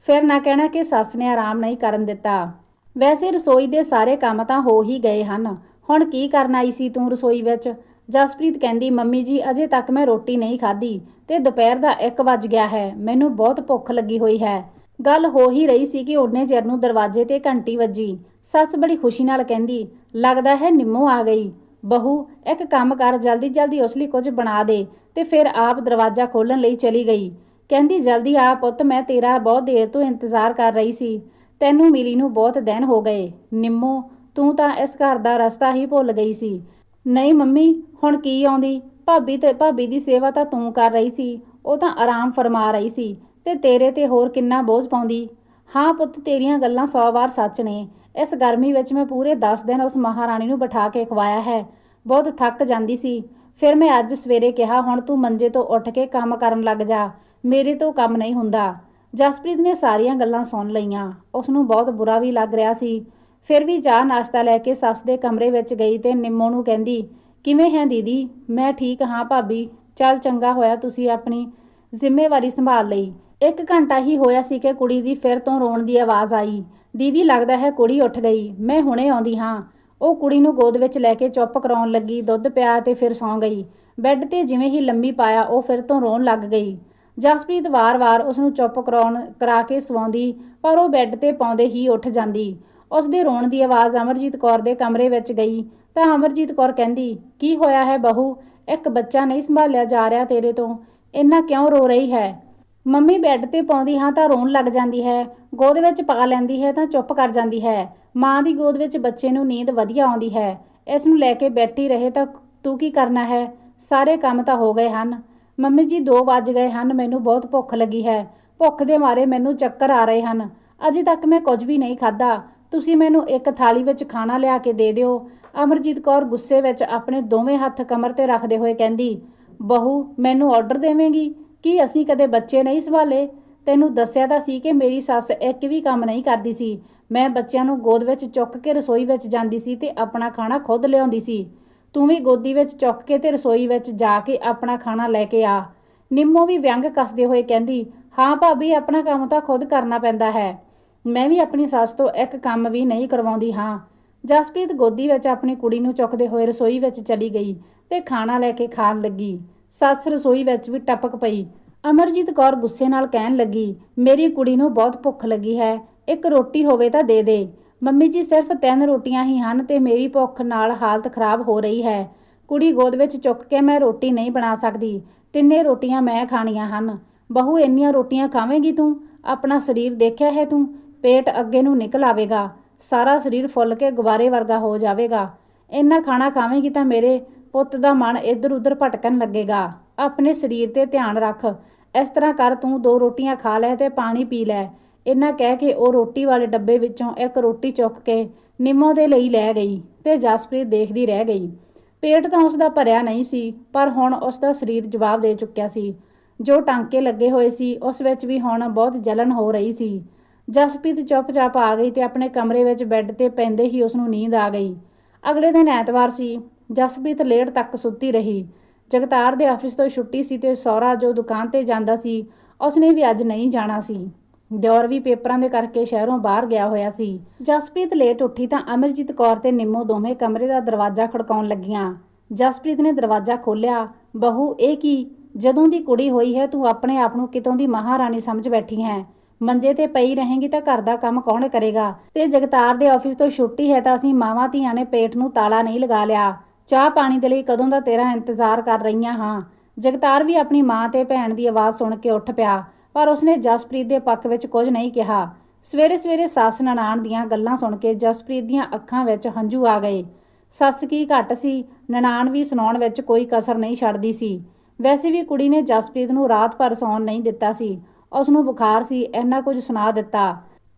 S1: ਫਿਰ ਨਾ ਕਹਿਣਾ ਕਿ ਸੱਸ ਨੇ ਆਰਾਮ ਨਹੀਂ ਕਰਨ ਦਿੱਤਾ। ਵੈਸੇ ਰਸੋਈ ਦੇ ਸਾਰੇ ਕੰਮ ਤਾਂ ਹੋ ਹੀ ਗਏ ਹਨ। ਹੁਣ ਕੀ ਕਰਨ ਆਈ ਸੀ ਤੂੰ ਰਸੋਈ ਵਿੱਚ? ਜਸਪ੍ਰੀਤ ਕਹਿੰਦੀ, ਮੰਮੀ ਜੀ, ਅਜੇ ਤੱਕ ਮੈਂ ਰੋਟੀ ਨਹੀਂ ਖਾਧੀ ਤੇ ਦੁਪਹਿਰ ਦਾ 1 ਵੱਜ ਗਿਆ ਹੈ। ਮੈਨੂੰ ਬਹੁਤ ਭੁੱਖ ਲੱਗੀ ਹੋਈ ਹੈ। ਗੱਲ ਹੋ ਹੀ ਰਹੀ ਸੀ ਕਿ ਓਨੇ ਚਿਰ ਨੂੰ ਦਰਵਾਜ਼ੇ ਤੇ ਘੰਟੀ ਵੱਜੀ। ਸੱਸ ਬੜੀ ਖੁਸ਼ੀ ਨਾਲ ਕਹਿੰਦੀ, ਲੱਗਦਾ ਹੈ ਨਿੰਮੋ ਆ ਗਈ। ਬਹੂ, ਇੱਕ ਕੰਮ ਕਰ, ਜਲਦੀ ਜਲਦੀ ਉਸ ਲਈ ਕੁਝ ਬਣਾ ਦੇ ਤੇ ਫਿਰ ਆਪ ਦਰਵਾਜ਼ਾ ਖੋਲਣ ਲਈ ਚਲੀ ਗਈ। ਕਹਿੰਦੀ, ਜਲਦੀ ਆ ਪੁੱਤ, ਮੈਂ ਤੇਰਾ ਬਹੁਤ ਦੇਰ ਤੋਂ ਇੰਤਜ਼ਾਰ ਕਰ ਰਹੀ ਸੀ। ਤੈਨੂੰ ਮਿਲੀ ਨੂੰ ਬਹੁਤ ਦਿਨ ਹੋ ਗਏ। ਨਿੰਮੋ, ਤੂੰ ਤਾਂ ਇਸ ਘਰ ਦਾ ਰਸਤਾ ਹੀ ਭੁੱਲ ਗਈ ਸੀ। ਨਹੀਂ ਮੰਮੀ, ਹੁਣ ਕੀ ਆਉਂਦੀ? ਭਾਬੀ ਤੇ ਭਾਬੀ ਦੀ ਸੇਵਾ ਤਾਂ ਤੂੰ ਕਰ ਰਹੀ ਸੀ। ਉਹ ਤਾਂ ਆਰਾਮ ਫਰਮਾ ਰਹੀ ਸੀ ਤੇ ਤੇਰੇ ਤੇ ਹੋਰ ਕਿੰਨਾ ਬੋਝ ਪਾਉਂਦੀ। ਹਾਂ ਪੁੱਤ, ਤੇਰੀਆਂ ਗੱਲਾਂ 100 ਵਾਰ ਸੱਚ ਨੇ। ਇਸ ਗਰਮੀ ਵਿੱਚ ਮੈਂ ਪੂਰੇ 10 ਦਿਨ ਉਸ ਮਹਾਰਾਣੀ ਨੂੰ ਬਿਠਾ ਕੇ ਖਵਾਇਆ ਹੈ। ਬਹੁਤ ਥੱਕ ਜਾਂਦੀ ਸੀ। ਫਿਰ ਮੈਂ ਅੱਜ ਸਵੇਰੇ ਕਿਹਾ, ਹੁਣ ਤੂੰ ਮੰਜੇ ਤੋਂ ਉੱਠ ਕੇ ਕੰਮ ਕਰਨ ਲੱਗ ਜਾ। ਮੇਰੇ ਤੋਂ ਕੰਮ ਨਹੀਂ ਹੁੰਦਾ ਜਸਪ੍ਰੀਤ ਨੇ ਸਾਰੀਆਂ ਗੱਲਾਂ ਸੁਣ ਲਈਆਂ। ਉਸ ਨੂੰ ਬਹੁਤ ਬੁਰਾ ਵੀ ਲੱਗ ਰਿਹਾ ਸੀ। ਫਿਰ ਵੀ ਚਾਹ ਨਾਸ਼ਤਾ ਲੈ ਕੇ ਸੱਸ ਦੇ ਕਮਰੇ ਵਿੱਚ ਗਈ ਤੇ ਨਿੰਮੋ ਨੂੰ ਕਹਿੰਦੀ, ਕਿਵੇਂ ਹੈ ਦੀਦੀ? ਮੈਂ ਠੀਕ ਹਾਂ ਭਾਬੀ। ਚੱਲ ਚੰਗਾ ਹੋਇਆ ਤੁਸੀਂ ਆਪਣੀ ਜ਼ਿੰਮੇਵਾਰੀ ਸੰਭਾਲ ਲਈ। ਇੱਕ ਘੰਟਾ ਹੀ ਹੋਇਆ ਸੀ ਕਿ ਕੁੜੀ ਦੀ ਫਿਰ ਤੋਂ ਰੋਣ ਦੀ ਆਵਾਜ਼ ਆਈ। ਦੀਦੀ ਲੱਗਦਾ ਹੈ ਕੁੜੀ ਉੱਠ ਗਈ। ਮੈਂ ਹੁਣੇ ਆਉਂਦੀ ਹਾਂ। ਉਹ ਕੁੜੀ ਨੂੰ ਗੋਦ ਵਿੱਚ ਲੈ ਕੇ ਚੁੱਪ ਕਰਾਉਣ ਲੱਗੀ। ਦੁੱਧ ਪਿਆ ਤੇ ਫਿਰ ਸੌਂ ਗਈ। ਬੈੱਡ ਤੇ ਜਿਵੇਂ ਹੀ ਲੰਮੀ ਪਾਇਆ, ਉਹ ਫਿਰ ਤੋਂ ਰੋਣ ਲੱਗ ਗਈ। ਜਸਪ੍ਰੀਤ ਵਾਰ-ਵਾਰ ਉਸ ਨੂੰ ਚੁੱਪ ਕਰਾਉਣ, ਕਰਾ ਕੇ ਸਵਾਉਂਦੀ, ਪਰ ਉਹ ਬੈੱਡ ਤੇ ਪਾਉਂਦੇ ਹੀ ਉੱਠ ਜਾਂਦੀ। ਉਸ ਦੇ ਰੋਣ ਦੀ ਆਵਾਜ਼ ਅਮਰਜੀਤ ਕੌਰ ਦੇ ਕਮਰੇ ਵਿੱਚ ਗਈ। ਤਾਂ ਅਮਰਜੀਤ ਕੌਰ ਕਹਿੰਦੀ, ਕੀ ਹੋਇਆ ਹੈ ਬਹੂ? ਇੱਕ ਬੱਚਾ ਨਹੀਂ ਸੰਭਾਲਿਆ ਜਾ ਰਿਹਾ ਤੇਰੇ ਤੋਂ। ਇੰਨਾ ਕਿਉਂ ਰੋ ਰਹੀ ਹੈ? ਮੰਮੀ ਬੈੱਡ ਤੇ ਪਾਉਂਦੀ ਹਾਂ ਤਾਂ ਰੋਣ ਲੱਗ ਜਾਂਦੀ ਹੈ, ਗੋਦ ਵਿੱਚ ਪਾ ਲੈਂਦੀ ਹੈ ਤਾਂ ਚੁੱਪ ਕਰ ਜਾਂਦੀ ਹੈ, ਮਾਂ ਦੀ ਗੋਦ ਵਿੱਚ ਬੱਚੇ ਨੂੰ ਨੀਂਦ ਵਧੀਆ ਆਉਂਦੀ ਹੈ, ਇਸ ਨੂੰ ਲੈ ਕੇ ਬੈਠੀ ਰਹੇ ਤਾਂ ਤੂੰ ਕੀ ਕਰਨਾ ਹੈ, ਸਾਰੇ ਕੰਮ ਤਾਂ ਹੋ ਗਏ ਹਨ, ਮੰਮੀ ਜੀ 2 ਵੱਜ ਗਏ ਹਨ, ਮੈਨੂੰ ਬਹੁਤ ਭੁੱਖ ਲੱਗੀ ਹੈ, ਭੁੱਖ ਦੇ ਮਾਰੇ ਮੈਨੂੰ ਚੱਕਰ ਆ ਰਹੇ ਹਨ, ਅਜੇ ਤੱਕ ਮੈਂ ਕੁਝ ਵੀ ਨਹੀਂ ਖਾਧਾ, ਤੁਸੀਂ ਮੈਨੂੰ ਇੱਕ ਥਾਲੀ ਵਿੱਚ ਖਾਣਾ ਲਿਆ ਕੇ ਦੇ ਦਿਓ, ਅਮਰਜੀਤ ਕੌਰ ਗੁੱਸੇ ਵਿੱਚ ਆਪਣੇ ਦੋਵੇਂ ਹੱਥ ਕਮਰ ਤੇ ਰੱਖਦੇ ਹੋਏ ਕਹਿੰਦੀ, ਬਹੂ, ਮੈਨੂੰ ਆਰਡਰ ਦੇਵੇਂਗੀ? ਕਿ ਅਸੀਂ ਕਦੇ ਬੱਚੇ ਨਹੀਂ ਸੰਭਾਲੇ? ਤੈਨੂੰ ਦੱਸਿਆ ਤਾਂ ਸੀ ਕਿ ਮੇਰੀ ਸੱਸ ਇੱਕ ਵੀ ਕੰਮ ਨਹੀਂ ਕਰਦੀ ਸੀ। ਮੈਂ ਬੱਚਿਆਂ ਨੂੰ ਗੋਦ ਵਿੱਚ ਚੁੱਕ ਕੇ ਰਸੋਈ ਵਿੱਚ ਜਾਂਦੀ ਸੀ ਤੇ ਆਪਣਾ ਖਾਣਾ ਖੁਦ ਲਿਆਉਂਦੀ ਸੀ। ਤੂੰ ਵੀ ਗੋਦੀ ਵਿੱਚ ਚੁੱਕ ਕੇ ਤੇ ਰਸੋਈ ਵਿੱਚ ਜਾ ਕੇ ਆਪਣਾ ਖਾਣਾ ਲੈ ਕੇ ਆ। ਨਿੰਮੋ ਵੀ ਵਿਅੰਗ ਕੱਸਦੇ ਹੋਏ ਕਹਿੰਦੀ, ਹਾਂ ਭਾਬੀ, ਆਪਣਾ ਕੰਮ ਤਾਂ ਖੁਦ ਕਰਨਾ ਪੈਂਦਾ ਹੈ। ਮੈਂ ਵੀ ਆਪਣੀ ਸੱਸ ਤੋਂ ਇੱਕ ਕੰਮ ਵੀ ਨਹੀਂ ਕਰਵਾਉਂਦੀ, ਹਾਂ। ਜਸਪ੍ਰੀਤ ਗੋਦੀ ਵਿੱਚ ਆਪਣੀ ਕੁੜੀ ਨੂੰ ਚੁੱਕਦੇ ਹੋਏ ਰਸੋਈ ਵਿੱਚ ਚਲੀ ਗਈ ਤੇ ਖਾਣਾ ਲੈ ਕੇ ਖਾਣ ਲੱਗੀ। ਸੱਸ ਰਸੋਈ ਵਿੱਚ ਵੀ ਟਪਕ ਪਈ। ਅਮਰਜੀਤ ਕੌਰ ਗੁੱਸੇ ਨਾਲ ਕਹਿਣ ਲੱਗੀ, ਮੇਰੀ ਕੁੜੀ ਨੂੰ ਬਹੁਤ ਭੁੱਖ ਲੱਗੀ ਹੈ, ਇੱਕ ਰੋਟੀ ਹੋਵੇ ਤਾਂ ਦੇ ਦੇ। ਮੰਮੀ ਜੀ, ਸਿਰਫ ਤਿੰਨ ਰੋਟੀਆਂ ਹੀ ਹਨ ਤੇ ਮੇਰੀ ਭੁੱਖ ਨਾਲ ਹਾਲਤ ਖਰਾਬ ਹੋ ਰਹੀ ਹੈ। ਕੁੜੀ ਗੋਦ ਵਿੱਚ ਚੁੱਕ ਕੇ ਮੈਂ ਰੋਟੀ ਨਹੀਂ ਬਣਾ ਸਕਦੀ। ਤਿੰਨੇ ਰੋਟੀਆਂ ਮੈਂ ਖਾਣੀਆਂ ਹਨ। ਬਹੂ, ਇੰਨੀਆਂ ਰੋਟੀਆਂ ਖਾਵੇਂਗੀ ਤੂੰ? ਆਪਣਾ ਸਰੀਰ ਦੇਖਿਆ ਹੈ ਤੂੰ? ਪੇਟ ਅੱਗੇ ਨੂੰ ਨਿਕਲ ਆਵੇਗਾ। ਸਾਰਾ ਸਰੀਰ ਫੁੱਲ ਕੇ ਗੁਬਾਰੇ ਵਰਗਾ ਹੋ ਜਾਵੇਗਾ। ਇੰਨਾ ਖਾਣਾ ਖਾਵੇਂਗੀ ਤਾਂ ਮੇਰੇ ਪੁੱਤ ਦਾ ਮਨ ਇੱਧਰ ਉੱਧਰ ਭਟਕਣ ਲੱਗੇਗਾ। ਆਪਣੇ ਸਰੀਰ ਤੇ ਧਿਆਨ ਰੱਖ। ਇਸ ਤਰ੍ਹਾਂ ਕਰ ਤੂੰ ਦੋ ਰੋਟੀਆਂ ਖਾ ਲੈ ਤੇ ਪਾਣੀ ਪੀ ਲੈ। ਇੰਨਾ ਕਹਿ ਕੇ ਉਹ ਰੋਟੀ ਵਾਲੇ ਡੱਬੇ ਵਿੱਚੋਂ ਇੱਕ ਰੋਟੀ ਚੁੱਕ ਕੇ ਨਿੰਮੋ ਦੇ ਲਈ ਲੈ ਗਈ ਤੇ ਜਸਪ੍ਰੀਤ ਦੇਖਦੀ ਰਹਿ ਗਈ। ਪੇਟ ਤਾਂ ਉਸ ਦਾ ਭਰਿਆ ਨਹੀਂ ਸੀ, ਪਰ ਹੁਣ ਉਸ ਦਾ ਸਰੀਰ ਜਵਾਬ ਦੇ ਚੁੱਕਿਆ ਸੀ। ਜੋ ਟਾਂਕੇ ਲੱਗੇ ਹੋਏ ਸੀ, ਉਸ ਵਿੱਚ ਵੀ ਹੁਣ ਬਹੁਤ ਜਲਨ ਹੋ ਰਹੀ ਸੀ। ਜਸਪ੍ਰੀਤ ਚੁੱਪਚਾਪ ਆ ਗਈ ਤੇ ਆਪਣੇ ਕਮਰੇ ਵਿੱਚ ਬੈੱਡ ਤੇ ਪੈਂਦੇ ਹੀ ਉਸ ਨੂੰ ਨੀਂਦ ਆ ਗਈ। ਅਗਲੇ ਦਿਨ ਐਤਵਾਰ ਸੀ। ਜਸਪ੍ਰੀਤ ਲੇਟ ਤੱਕ ਸੁੱਤੀ ਰਹੀ। ਜਗਤਾਰ ਦੇ ਆਫਿਸ ਤੋਂ ਛੁੱਟੀ ਸੀ ਤੇ ਸੌਰਾ ਜੋ ਦੁਕਾਨ ਤੇ ਜਾਂਦਾ ਸੀ, ਉਸਨੇ ਵੀ ਅੱਜ ਨਹੀਂ ਜਾਣਾ ਸੀ। ਦਿਓਰ ਵੀ ਪੇਪਰਾਂ ਦੇ ਕਰਕੇ ਸ਼ਹਿਰੋਂ ਬਾਹਰ ਗਿਆ ਹੋਇਆ ਸੀ। ਜਸਪ੍ਰੀਤ ਲੇਟ ਉੱਠੀ ਤਾਂ ਅਮਰਜੀਤ ਕੌਰ ਤੇ ਨਿੰਮੋ ਦੋਵੇਂ ਕਮਰੇ ਦਾ ਦਰਵਾਜ਼ਾ ਖੜਕਾਉਣ ਲੱਗੀਆਂ। ਜਸਪ੍ਰੀਤ ਨੇ ਦਰਵਾਜ਼ਾ ਖੋਲ੍ਹਿਆ, ਬਹੂ, ਇਹ ਕੀ? ਜਦੋਂ ਦੀ ਕੁੜੀ ਹੋਈ ਹੈ, ਤੂੰ ਆਪਣੇ ਆਪ ਨੂੰ ਕਿਤੋਂ ਦੀ ਮਹਾਰਾਣੀ ਸਮਝ ਬੈਠੀ ਹੈ? ਮੰਜੇ ਤੇ ਪਈ ਰਹੇਂਗੀ ਤਾਂ ਘਰ ਦਾ ਕੰਮ ਕੌਣ ਕਰੇਗਾ? ਤੇ ਜਗਤਾਰ ਦੇ ਆਫਿਸ ਤੋਂ ਛੁੱਟੀ ਹੈ ਤਾਂ ਅਸੀਂ ਮਾਵਾਂ ਧੀਆਂ ਨੇ ਪੇਟ ਨੂੰ ਤਾਲਾ ਨਹੀਂ ਲਗਾ ਲਿਆ। ਚਾਹ ਪਾਣੀ ਦੇ ਲਈ ਕਦੋਂ ਦਾ ਤੇਰਾ ਇੰਤਜ਼ਾਰ ਕਰ ਰਹੀਆਂ ਹਾਂ? ਜਗਤਾਰ ਵੀ ਆਪਣੀ ਮਾਂ ਤੇ ਭੈਣ ਦੀ ਆਵਾਜ਼ ਸੁਣ ਕੇ ਉੱਠ ਪਿਆ, ਪਰ ਉਸਨੇ ਜਸਪ੍ਰੀਤ ਦੇ ਪੱਖ ਵਿੱਚ ਕੁਝ ਨਹੀਂ ਕਿਹਾ। ਸਵੇਰੇ ਸਵੇਰੇ ਸੱਸ ਨਨਾਣ ਦੀਆਂ ਗੱਲਾਂ ਸੁਣ ਕੇ ਜਸਪ੍ਰੀਤ ਦੀਆਂ ਅੱਖਾਂ ਵਿੱਚ ਹੰਝੂ ਆ ਗਏ। ਸੱਸ ਕੀ ਘੱਟ ਸੀ? ਨਨਾਣ ਵੀ ਸੁਣਾਉਣ ਵਿੱਚ ਕੋਈ ਕਸਰ ਨਹੀਂ ਛੱਡਦੀ ਸੀ। ਵੈਸੇ ਵੀ ਕੁੜੀ ਨੇ ਜਸਪ੍ਰੀਤ ਨੂੰ ਰਾਤ ਭਰ ਸੌਣ ਨਹੀਂ ਦਿੱਤਾ ਸੀ। ਉਸ ਨੂੰ ਬੁਖਾਰ ਸੀ, ਇੰਨਾ ਕੁਝ ਸੁਣਾ ਦਿੱਤਾ।